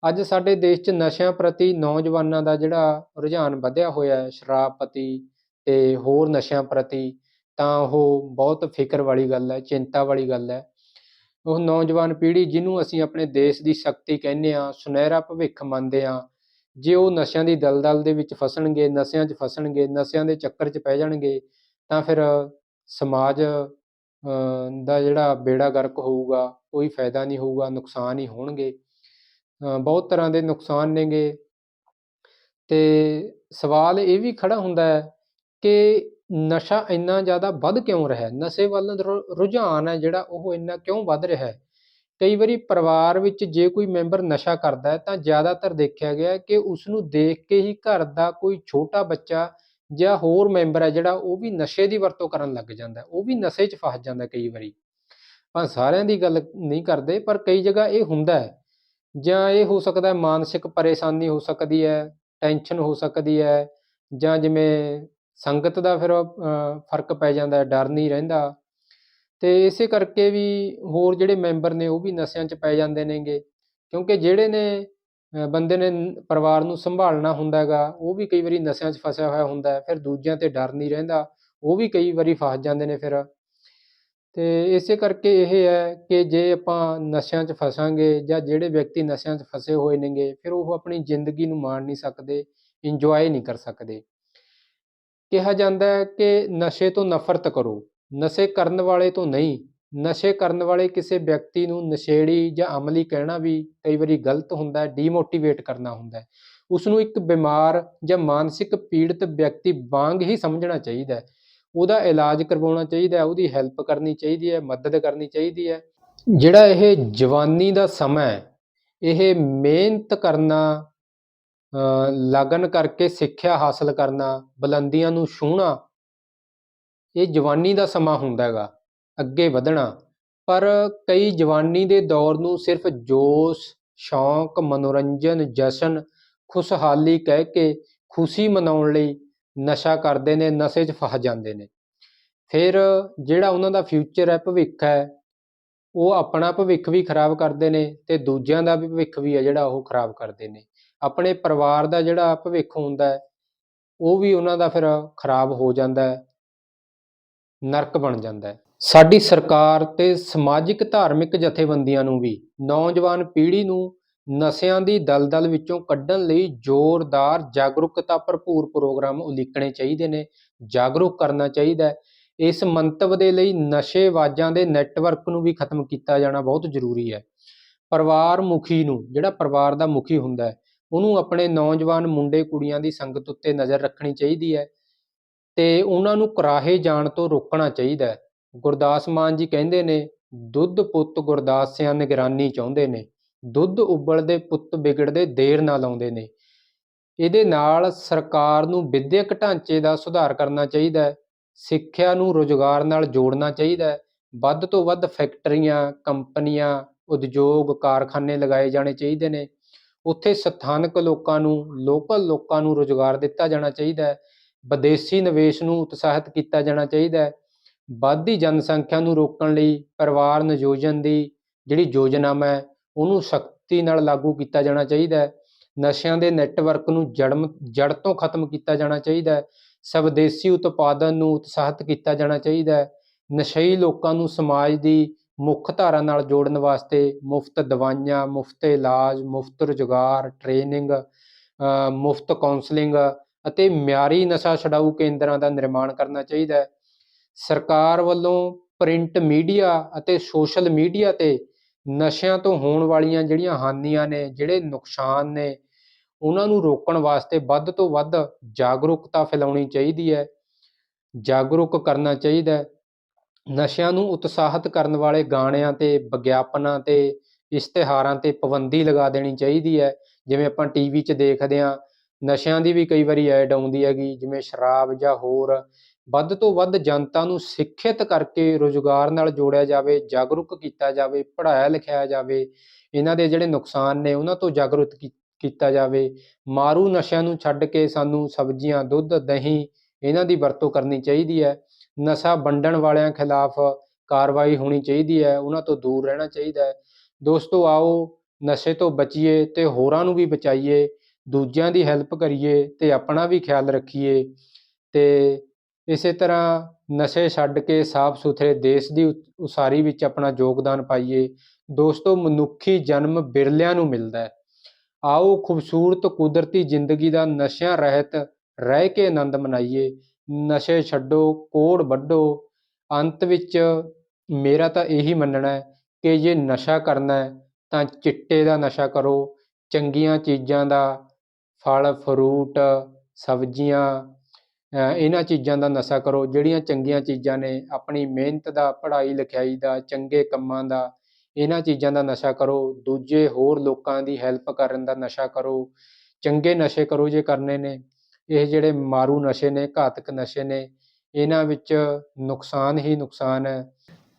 ਅੱਜ ਸਾਡੇ ਦੇਸ਼ 'ਚ ਨਸ਼ਿਆਂ ਪ੍ਰਤੀ ਨੌਜਵਾਨਾਂ ਦਾ ਜਿਹੜਾ ਰੁਝਾਨ ਵਧਿਆ ਹੋਇਆ ਹੈ, ਸ਼ਰਾਬ ਪ੍ਰਤੀ ਤੇ ਹੋਰ ਨਸ਼ਿਆਂ ਪ੍ਰਤੀ, ਤਾਂ ਉਹ ਬਹੁਤ ਫਿਕਰ ਵਾਲੀ ਗੱਲ ਹੈ, ਚਿੰਤਾ ਵਾਲੀ ਗੱਲ ਹੈ। ਉਹ ਨੌਜਵਾਨ ਪੀੜ੍ਹੀ ਜਿਹਨੂੰ ਅਸੀਂ ਆਪਣੇ ਦੇਸ਼ ਦੀ ਸ਼ਕਤੀ ਕਹਿੰਦੇ ਆ ਸੁਨਹਿਰਾ ਭਵਿੱਖ ਮੰਨਦੇ ਆ ਜੇ ਉਹ ਨਸ਼ਿਆਂ ਦੀ ਦਲਦਲ ਦੇ ਵਿੱਚ ਫਸਣਗੇ, ਨਸ਼ਿਆਂ 'ਚ ਫਸਣਗੇ, ਨਸ਼ਿਆਂ ਦੇ ਚੱਕਰ 'ਚ ਪੈ ਜਾਣਗੇ, ਤਾਂ ਫਿਰ ਸਮਾਜ ਅ, ਦਾ ਜਿਹੜਾ ਬੇੜਾ ਗਰਕ ਹੋਊਗਾ ਕੋਈ ਫਾਇਦਾ ਨਹੀਂ ਹੋਊਗਾ ਨੁਕਸਾਨ ਹੀ ਹੋਣਗੇ। ਬਹੁਤ ਤਰ੍ਹਾਂ ਦੇ ਨੁਕਸਾਨ ਨੇਗੇ। ਤੇ ਸਵਾਲ ਇਹ ਵੀ ਖੜਾ ਹੁੰਦਾ ਹੈ ਕਿ ਨਸ਼ਾ ਇੰਨਾ ਜ਼ਿਆਦਾ ਵੱਧ ਕਿਉਂ ਰਿਹਾ ਹੈ? ਨਸ਼ੇ ਵੱਲ ਰੁ- ਰੁਝਾਨ ਹੈ ਜਿਹੜਾ ਉਹ ਇੰਨਾ ਕਿਉਂ ਵੱਧ ਰਿਹਾ ਹੈ? ਕਈ ਵਾਰੀ ਪਰਿਵਾਰ ਵਿੱਚ ਜੇ ਕੋਈ ਮੈਂਬਰ ਨਸ਼ਾ ਕਰਦਾ ਹੈ ਤਾਂ ਜ਼ਿਆਦਾਤਰ ਦੇਖਿਆ ਗਿਆ ਕਿ ਉਸ ਨੂੰ ਦੇਖ ਕੇ ਹੀ ਘਰ ਦਾ ਕੋਈ ਛੋਟਾ ਬੱਚਾ ਜਾਂ ਹੋਰ ਮੈਂਬਰ ਹੈ ਜਿਹੜਾ ਉਹ ਵੀ ਨਸ਼ੇ ਦੀ ਵਰਤੋਂ ਕਰਨ ਲੱਗ ਜਾਂਦਾ, ਉਹ ਵੀ ਨਸ਼ੇ 'ਚ ਫਸ ਜਾਂਦਾ ਕਈ ਵਾਰੀ। ਆਪਾਂ ਸਾਰਿਆਂ ਦੀ ਗੱਲ ਨਹੀਂ ਕਰਦੇ, ਪਰ ਕਈ ਜਗ੍ਹਾ ਇਹ ਹੁੰਦਾ ਹੈ। ਜਾਂ ਇਹ ਹੋ ਸਕਦਾ ਹੈ ਮਾਨਸਿਕ ਪਰੇਸ਼ਾਨੀ ਹੋ ਸਕਦੀ ਹੈ, ਟੈਨਸ਼ਨ ਹੋ ਸਕਦੀ ਹੈ, ਜਾਂ ਜਿਵੇਂ ਸੰਗਤ ਦਾ ਫਿਰ ਫ਼ਰਕ ਪੈ ਜਾਂਦਾ ਡਰ ਨਹੀਂ ਰਹਿੰਦਾ। ਤੇ ਇਸੇ ਕਰਕੇ ਵੀ ਹੋਰ ਜਿਹੜੇ ਮੈਂਬਰ ਨੇ ਉਹ ਵੀ ਨਸ਼ਿਆਂ 'ਚ ਪੈ ਜਾਂਦੇ ਨੇਗੇ। ਕਿਉਂਕਿ ਜਿਹੜੇ ਨੇ ਬੰਦੇ ਨੇ ਪਰਿਵਾਰ ਨੂੰ ਸੰਭਾਲਣਾ ਹੁੰਦਾ ਹੈਗਾ, ਉਹ ਵੀ ਕਈ ਵਾਰੀ ਨਸ਼ਿਆਂ 'ਚ ਫਸਿਆ ਹੋਇਆ ਹੁੰਦਾ ਫਿਰ ਦੂਜਿਆਂ ਤੇ ਡਰ ਨਹੀਂ ਰਹਿੰਦਾ, ਉਹ ਵੀ ਕਈ ਵਾਰੀ ਫਸ ਜਾਂਦੇ ਨੇ ਫਿਰ। ਤੇ ਇਸੇ ਕਰਕੇ ਇਹ ਹੈ ਕਿ ਜੇ ਆਪਾਂ ਨਸ਼ਿਆਂ 'ਚ ਫਸਾਂਗੇ ਜਾਂ ਜਿਹੜੇ ਵਿਅਕਤੀ ਨਸ਼ਿਆਂ 'ਚ ਫਸੇ ਹੋਏ ਨੇਗੇ, ਫਿਰ ਉਹ ਆਪਣੀ ਜ਼ਿੰਦਗੀ ਨੂੰ ਮਾਣ ਨਹੀਂ ਸਕਦੇ, ਇੰਜੋਏ ਨਹੀਂ ਕਰ ਸਕਦੇ। ਕਿਹਾ ਜਾਂਦਾ ਹੈ ਕਿ ਨਸ਼ੇ ਤੋਂ ਨਫ਼ਰਤ ਕਰੋ, ਨਸ਼ੇ ਕਰਨ ਵਾਲੇ ਤੋਂ ਨਹੀਂ ਨਸ਼ੇ ਕਰਨ ਵਾਲੇ ਕਿਸੇ ਵਿਅਕਤੀ ਨੂੰ ਨਸ਼ੇੜੀ ਜਾਂ ਅਮਲੀ ਕਹਿਣਾ ਵੀ ਕਈ ਵਾਰੀ ਗਲਤ ਹੁੰਦਾ ਹੈ ਡੀਮੋਟੀਵੇਟ ਕਰਨਾ ਹੁੰਦਾ ਹੈ। ਉਸ ਨੂੰ ਇੱਕ ਬਿਮਾਰ ਜਾਂ ਮਾਨਸਿਕ ਪੀੜਤ ਵਿਅਕਤੀ ਵਾਂਗ ਹੀ ਸਮਝਣਾ ਚਾਹੀਦਾ ਹੈ। ਉਹਦਾ ਇਲਾਜ ਕਰਵਾਉਣਾ ਚਾਹੀਦਾ ਹੈ, ਉਹਦੀ ਹੈਲਪ ਕਰਨੀ ਚਾਹੀਦੀ ਹੈ, ਮਦਦ ਕਰਨੀ ਚਾਹੀਦੀ ਹੈ। ਜਿਹੜਾ ਇਹ ਜਵਾਨੀ ਦਾ ਸਮਾਂ ਹੈ, ਇਹ ਮਿਹਨਤ ਕਰਨਾ ਲਗਨ ਕਰਕੇ ਸਿੱਖਿਆ ਹਾਸਲ ਕਰਨਾ, ਬੁਲੰਦੀਆਂ ਨੂੰ ਛੂਹਣਾ, ਇਹ ਜਵਾਨੀ ਦਾ ਸਮਾਂ ਹੁੰਦਾ ਹੈਗਾ। ਅੱਗੇ ਵਧਣਾ। ਪਰ ਕਈ ਜਵਾਨੀ ਦੇ ਦੌਰ ਨੂੰ ਸਿਰਫ ਜੋਸ਼, ਸ਼ੌਂਕ, ਮਨੋਰੰਜਨ, ਜਸ਼ਨ, ਖੁਸ਼ਹਾਲੀ ਕਹਿ ਕੇ ਖੁਸ਼ੀ ਮਨਾਉਣ ਲਈ ਨਸ਼ਾ ਕਰਦੇ ਨੇ, ਨਸ਼ੇ 'ਚ ਫਸ ਜਾਂਦੇ ਨੇ। ਫਿਰ ਜਿਹੜਾ ਉਹਨਾਂ ਦਾ ਫਿਊਚਰ ਹੈ, ਭਵਿੱਖ ਹੈ, ਉਹ ਆਪਣਾ ਭਵਿੱਖ ਵੀ ਖਰਾਬ ਕਰਦੇ ਨੇ ਤੇ ਦੂਜਿਆਂ ਦਾ ਵੀ ਭਵਿੱਖ ਵੀ ਹੈ, ਜਿਹੜਾ ਉਹ ਖਰਾਬ ਕਰਦੇ ਨੇ। ਆਪਣੇ ਪਰਿਵਾਰ ਦਾ ਜਿਹੜਾ ਭਵਿੱਖ ਹੁੰਦਾ ਉਹ ਵੀ ਉਹਨਾਂ ਦਾ ਫਿਰ ਖਰਾਬ ਹੋ ਜਾਂਦਾ ਨਰਕ ਬਣ ਜਾਂਦਾ ਸਾਡੀ ਸਰਕਾਰ ਤੇ ਸਮਾਜਿਕ, ਧਾਰਮਿਕ ਜਥੇਬੰਦੀਆਂ ਨੂੰ ਵੀ ਨੌਜਵਾਨ ਪੀੜ੍ਹੀ ਨੂੰ ਨਸ਼ਿਆਂ ਦੀ ਦਲਦਲ ਵਿੱਚੋਂ ਕੱਢਣ ਲਈ ਜ਼ੋਰਦਾਰ ਜਾਗਰੂਕਤਾ ਭਰਪੂਰ ਪ੍ਰੋਗਰਾਮ ਉਲੀਕਣੇ ਚਾਹੀਦੇ ਨੇ, ਜਾਗਰੂਕ ਕਰਨਾ ਚਾਹੀਦਾ ਹੈ। ਇਸ ਮੰਤਵ ਦੇ ਲਈ ਨਸ਼ੇਵਾਜ਼ਾਂ ਦੇ ਨੈਟਵਰਕ ਨੂੰ ਵੀ ਖਤਮ ਕੀਤਾ ਜਾਣਾ ਬਹੁਤ ਜ਼ਰੂਰੀ ਹੈ। ਪਰਿਵਾਰ ਮੁਖੀ ਨੂੰ, ਜਿਹੜਾ ਪਰਿਵਾਰ ਦਾ ਮੁਖੀ ਹੁੰਦਾ ਹੈ, ਉਹਨੂੰ ਆਪਣੇ ਨੌਜਵਾਨ ਮੁੰਡੇ ਕੁੜੀਆਂ ਦੀ ਸੰਗਤ ਉੱਤੇ ਨਜ਼ਰ ਰੱਖਣੀ ਚਾਹੀਦੀ ਹੈ ਤੇ ਉਹਨਾਂ ਨੂੰ ਕਰਾਹੇ ਜਾਣ ਤੋਂ ਰੋਕਣਾ ਚਾਹੀਦਾ ਹੈ। ਗੁਰਦਾਸ ਮਾਨ ਜੀ ਕਹਿੰਦੇ ਨੇ, ਦੁੱਧ ਪੁੱਤ ਗੁਰਦਾਸਿਆਂ ਨਿਗਰਾਨੀ ਚਾਹੁੰਦੇ ਨੇ, ਦੁੱਧ ਉਬਲਦੇ ਪੁੱਤ ਵਿਗੜਦੇ ਦੇਰ ਨਾਲ ਆਉਂਦੇ ਨੇ। ਇਹਦੇ ਨਾਲ ਸਰਕਾਰ ਨੂੰ ਵਿਦਿਅਕ ਢਾਂਚੇ ਦਾ ਸੁਧਾਰ ਕਰਨਾ ਚਾਹੀਦਾ ਹੈ, ਸਿੱਖਿਆ ਨੂੰ ਰੁਜ਼ਗਾਰ ਨਾਲ ਜੋੜਨਾ ਚਾਹੀਦਾ ਹੈ, ਵੱਧ ਤੋਂ ਵੱਧ ਫੈਕਟਰੀਆਂ, ਕੰਪਨੀਆਂ, ਉਦਯੋਗ, ਕਾਰਖਾਨੇ ਲਗਾਏ ਜਾਣੇ ਚਾਹੀਦੇ ਨੇ। ਉੱਥੇ ਸਥਾਨਕ ਲੋਕਾਂ ਨੂੰ, ਲੋਕਲ ਲੋਕਾਂ ਨੂੰ ਰੁਜ਼ਗਾਰ ਦਿੱਤਾ ਜਾਣਾ ਚਾਹੀਦਾ ਹੈ, ਵਿਦੇਸ਼ੀ ਨਿਵੇਸ਼ ਨੂੰ ਉਤਸ਼ਾਹਿਤ ਕੀਤਾ ਜਾਣਾ ਚਾਹੀਦਾ ਹੈ ਵੱਧਦੀ ਜਨਸੰਖਿਆ ਨੂੰ ਰੋਕਣ ਲਈ ਪਰਿਵਾਰ ਨਿਯੋਜਨ ਦੀ ਜਿਹੜੀ ਯੋਜਨਾਵਾਂ ਹੈ, ਉਹਨੂੰ ਸਖਤੀ ਨਾਲ ਲਾਗੂ ਕੀਤਾ ਜਾਣਾ ਚਾਹੀਦਾ ਹੈ। ਨਸ਼ਿਆਂ ਦੇ ਨੈਟਵਰਕ ਨੂੰ ਜੜਮ, ਜੜ ਤੋਂ ਖਤਮ ਕੀਤਾ ਜਾਣਾ ਚਾਹੀਦਾ ਹੈ। ਸਵਦੇਸੀ ਉਤਪਾਦਨ ਨੂੰ ਉਤਸ਼ਾਹਿਤ ਕੀਤਾ ਜਾਣਾ ਚਾਹੀਦਾ ਹੈ। ਨਸ਼ਈ ਲੋਕਾਂ ਨੂੰ ਸਮਾਜ ਦੀ ਮੁੱਖ ਧਾਰਾ ਨਾਲ ਜੋੜਨ ਵਾਸਤੇ ਮੁਫਤ ਦਵਾਈਆਂ, ਮੁਫਤ ਇਲਾਜ, ਮੁਫਤ ਰੁਜ਼ਗਾਰ, ਟ੍ਰੇਨਿੰਗ ਮੁਫਤ ਕਾਉਂਸਲਿੰਗ ਅਤੇ ਮਿਆਰੀ ਨਸ਼ਾ ਛਡਾਊ ਕੇਂਦਰਾਂ ਦਾ ਨਿਰਮਾਣ ਕਰਨਾ ਚਾਹੀਦਾ ਹੈ। ਸਰਕਾਰ ਵੱਲੋਂ ਪ੍ਰਿੰਟ ਮੀਡੀਆ ਅਤੇ ਸੋਸ਼ਲ ਮੀਡੀਆ ਤੇ ਨਸ਼ਿਆਂ ਤੋਂ ਹੋਣ ਵਾਲੀਆਂ ਜਿਹੜੀਆਂ ਹਾਨੀਆਂ ਨੇ, ਜਿਹੜੇ ਨੁਕਸਾਨ ਨੇ, ਉਹਨਾਂ ਨੂੰ ਰੋਕਣ ਵਾਸਤੇ ਵੱਧ ਤੋਂ ਵੱਧ ਜਾਗਰੂਕਤਾ ਫੈਲਾਉਣੀ ਚਾਹੀਦੀ ਹੈ, ਜਾਗਰੂਕ ਕਰਨਾ ਚਾਹੀਦਾ ਹੈ। ਨਸ਼ਿਆਂ ਨੂੰ ਉਤਸ਼ਾਹਿਤ ਕਰਨ ਵਾਲੇ ਗਾਣਿਆਂ ਤੇ, ਵਿਗਿਆਪਨਾਂ ਤੇ, ਇਸ਼ਤਿਹਾਰਾਂ ਤੇ ਪਾਬੰਦੀ ਲਗਾ ਦੇਣੀ ਚਾਹੀਦੀ ਹੈ। ਜਿਵੇਂ ਆਪਾਂ ਟੀਵੀ 'ਚ ਦੇਖਦੇ ਹਾਂ, ਨਸ਼ਿਆਂ ਦੀ ਵੀ ਕਈ ਵਾਰੀ ਐਡ ਆਉਂਦੀ ਹੈਗੀ, ਜਿਵੇਂ ਸ਼ਰਾਬ ਜਾਂ ਹੋਰ ਵੱਧ ਤੋਂ ਵੱਧ ਜਨਤਾ ਨੂੰ ਸਿੱਖਿਅਤ ਕਰਕੇ ਰੁਜ਼ਗਾਰ ਨਾਲ ਜੋੜਿਆ ਜਾਵੇ, ਜਾਗਰੂਕ ਕੀਤਾ ਜਾਵੇ, ਪੜ੍ਹਾਇਆ ਲਿਖਾਇਆ ਜਾਵੇ, ਇਹਨਾਂ ਦੇ ਜਿਹੜੇ ਨੁਕਸਾਨ ਨੇ ਉਹਨਾਂ ਤੋਂ ਜਾਗਰੂਕ ਕੀ- ਕੀਤਾ ਜਾਵੇ। ਮਾਰੂ ਨਸ਼ਿਆਂ ਨੂੰ ਛੱਡ ਕੇ ਸਾਨੂੰ ਸਬਜ਼ੀਆਂ, ਦੁੱਧ, ਦਹੀਂ ਇਹਨਾਂ ਦੀ ਵਰਤੋਂ ਕਰਨੀ ਚਾਹੀਦੀ ਹੈ। ਨਸ਼ਾ ਵੰਡਣ ਵਾਲਿਆਂ ਖਿਲਾਫ ਕਾਰਵਾਈ ਹੋਣੀ ਚਾਹੀਦੀ ਹੈ, ਉਹਨਾਂ ਤੋਂ ਦੂਰ ਰਹਿਣਾ ਚਾਹੀਦਾ ਹੈ। ਦੋਸਤੋ, ਆਓ ਨਸ਼ੇ ਤੋਂ ਬਚੀਏ ਤੇ ਹੋਰਾਂ ਨੂੰ ਵੀ ਬਚਾਈਏ, ਦੂਜਿਆਂ ਦੀ ਹੈਲਪ ਕਰੀਏ ਤੇ ਆਪਣਾ ਵੀ ਖਿਆਲ ਰੱਖੀਏ ਤੇ ਇਸੇ ਤਰ੍ਹਾਂ ਨਸ਼ੇ ਛੱਡ ਕੇ ਸਾਫ਼ ਸੁਥਰੇ ਦੇਸ਼ ਦੀ ਉ- ਉਸਾਰੀ ਵਿੱਚ ਆਪਣਾ ਯੋਗਦਾਨ ਪਾਈਏ, ਦੋਸਤੋ, ਮਨੁੱਖੀ ਜਨਮ ਬਿਰਲਿਆਂ ਨੂੰ ਮਿਲਦਾ ਹੈ। ਆਓ, ਖੂਬਸੂਰਤ ਕੁਦਰਤੀ ਜ਼ਿੰਦਗੀ ਦਾ ਨਸ਼ਿਆਂ ਰਹਿਤ ਰਹਿ ਕੇ ਆਨੰਦ ਮਨਾਈਏ। ਨਸ਼ੇ ਛੱਡੋ, ਕੋੜ ਵੱਢੋ। ਅੰਤ ਵਿੱਚ ਮੇਰਾ ਤਾਂ ਇਹੀ ਮੰਨਣਾ ਹੈ ਕਿ ਜੇ ਨਸ਼ਾ ਕਰਨਾ ਹੈ, ਤਾਂ ਚਿੱਟੇ ਦਾ ਨਸ਼ਾ ਕਰੋ, ਚੰਗੀਆਂ ਚੀਜ਼ਾਂ ਦਾ ਫਲ, ਫਰੂਟ, ਸਬਜ਼ੀਆਂ ਇਹਨਾਂ ਚੀਜ਼ਾਂ ਦਾ ਨਸ਼ਾ ਕਰੋ, ਜਿਹੜੀਆਂ ਚੰਗੀਆਂ ਚੀਜ਼ਾਂ ਨੇ, ਆਪਣੀ ਮਿਹਨਤ ਦਾ, ਪੜ੍ਹਾਈ ਲਿਖਾਈ ਦਾ, ਚੰਗੇ ਕੰਮਾਂ ਦਾ, ਇਹਨਾਂ ਚੀਜ਼ਾਂ ਦਾ ਨਸ਼ਾ ਕਰੋ। ਦੂਜੇ ਹੋਰ ਲੋਕਾਂ ਦੀ ਹੈਲਪ ਕਰਨ ਦਾ ਨਸ਼ਾ ਕਰੋ। ਚੰਗੇ ਨਸ਼ੇ ਕਰੋ ਜੇ ਕਰਨੇ ਨੇ। ਇਹ ਜਿਹੜੇ ਮਾਰੂ ਨਸ਼ੇ ਨੇ, ਘਾਤਕ ਨਸ਼ੇ ਨੇ, ਇਹਨਾਂ ਵਿੱਚ ਨੁਕਸਾਨ ਹੀ ਨੁਕਸਾਨ ਹੈ।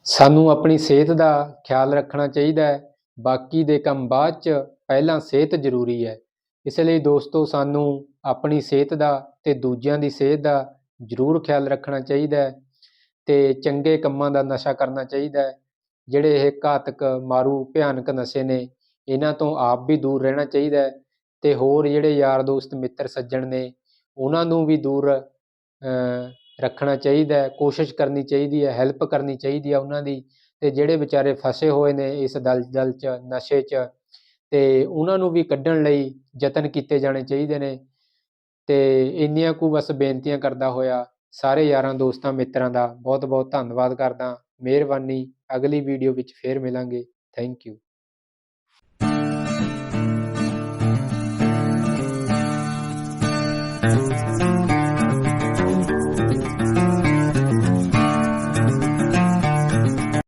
ਸਾਨੂੰ ਆਪਣੀ ਸਿਹਤ ਦਾ ਖਿਆਲ ਰੱਖਣਾ ਚਾਹੀਦਾ ਹੈ। ਬਾਕੀ ਦੇ ਕੰਮ ਬਾਅਦ 'ਚ ਪਹਿਲਾਂ ਸਿਹਤ ਜ਼ਰੂਰੀ ਹੈ। ਇਸ ਲਈ ਦੋਸਤੋ, ਸਾਨੂੰ ਆਪਣੀ ਸਿਹਤ ਦਾ ਤੇ ਦੂਜਿਆਂ ਦੀ ਸਿਹਤ ਦਾ ਜ਼ਰੂਰ ਖਿਆਲ ਰੱਖਣਾ ਚਾਹੀਦਾ ਹੈ ਤੇ ਚੰਗੇ ਕੰਮਾਂ ਦਾ ਨਸ਼ਾ ਕਰਨਾ ਚਾਹੀਦਾ ਹੈ। ਜਿਹੜੇ ਇਹ ਘਾਤਕ, ਮਾਰੂ, ਭਿਆਨਕ ਨਸ਼ੇ ਨੇ, ਇਹਨਾਂ ਤੋਂ ਆਪ ਵੀ ਦੂਰ ਰਹਿਣਾ ਚਾਹੀਦਾ ਹੈ ਤੇ ਹੋਰ ਜਿਹੜੇ ਯਾਰ ਦੋਸਤ, ਮਿੱਤਰ, ਸੱਜਣ ਨੇ, ਉਹਨਾਂ ਨੂੰ ਵੀ ਦੂਰ ਰੱਖਣਾ ਚਾਹੀਦਾ ਹੈ, ਕੋਸ਼ਿਸ਼ ਕਰਨੀ ਚਾਹੀਦੀ ਹੈ ਹੈਲਪ ਕਰਨੀ ਚਾਹੀਦੀ ਹੈ ਉਹਨਾਂ ਦੀ ਤੇ ਜਿਹੜੇ ਵਿਚਾਰੇ ਫਸੇ ਹੋਏ ਨੇ ਇਸ ਦਲਦਲ 'ਚ, ਨਸ਼ੇ 'ਚ ਤੇ ਉਹਨਾਂ ਨੂੰ ਵੀ ਕੱਢਣ ਲਈ ਯਤਨ ਕੀਤੇ ਜਾਣੇ ਚਾਹੀਦੇ ਨੇ। ਤੇ ਇੰਨੀਆਂ ਕੁ ਬਸ ਬੇਨਤੀਆਂ ਕਰਦਾ ਹੋਇਆ ਸਾਰੇ ਯਾਰਾਂ ਦੋਸਤਾਂ ਮਿੱਤਰਾਂ ਦਾ ਬਹੁਤ ਬਹੁਤ ਧੰਨਵਾਦ ਕਰਦਾ। ਮਿਹਰਬਾਨੀ। ਅਗਲੀ ਵੀਡੀਓ ਵਿੱਚ ਫੇਰ ਮਿਲਾਂਗੇ। Thank you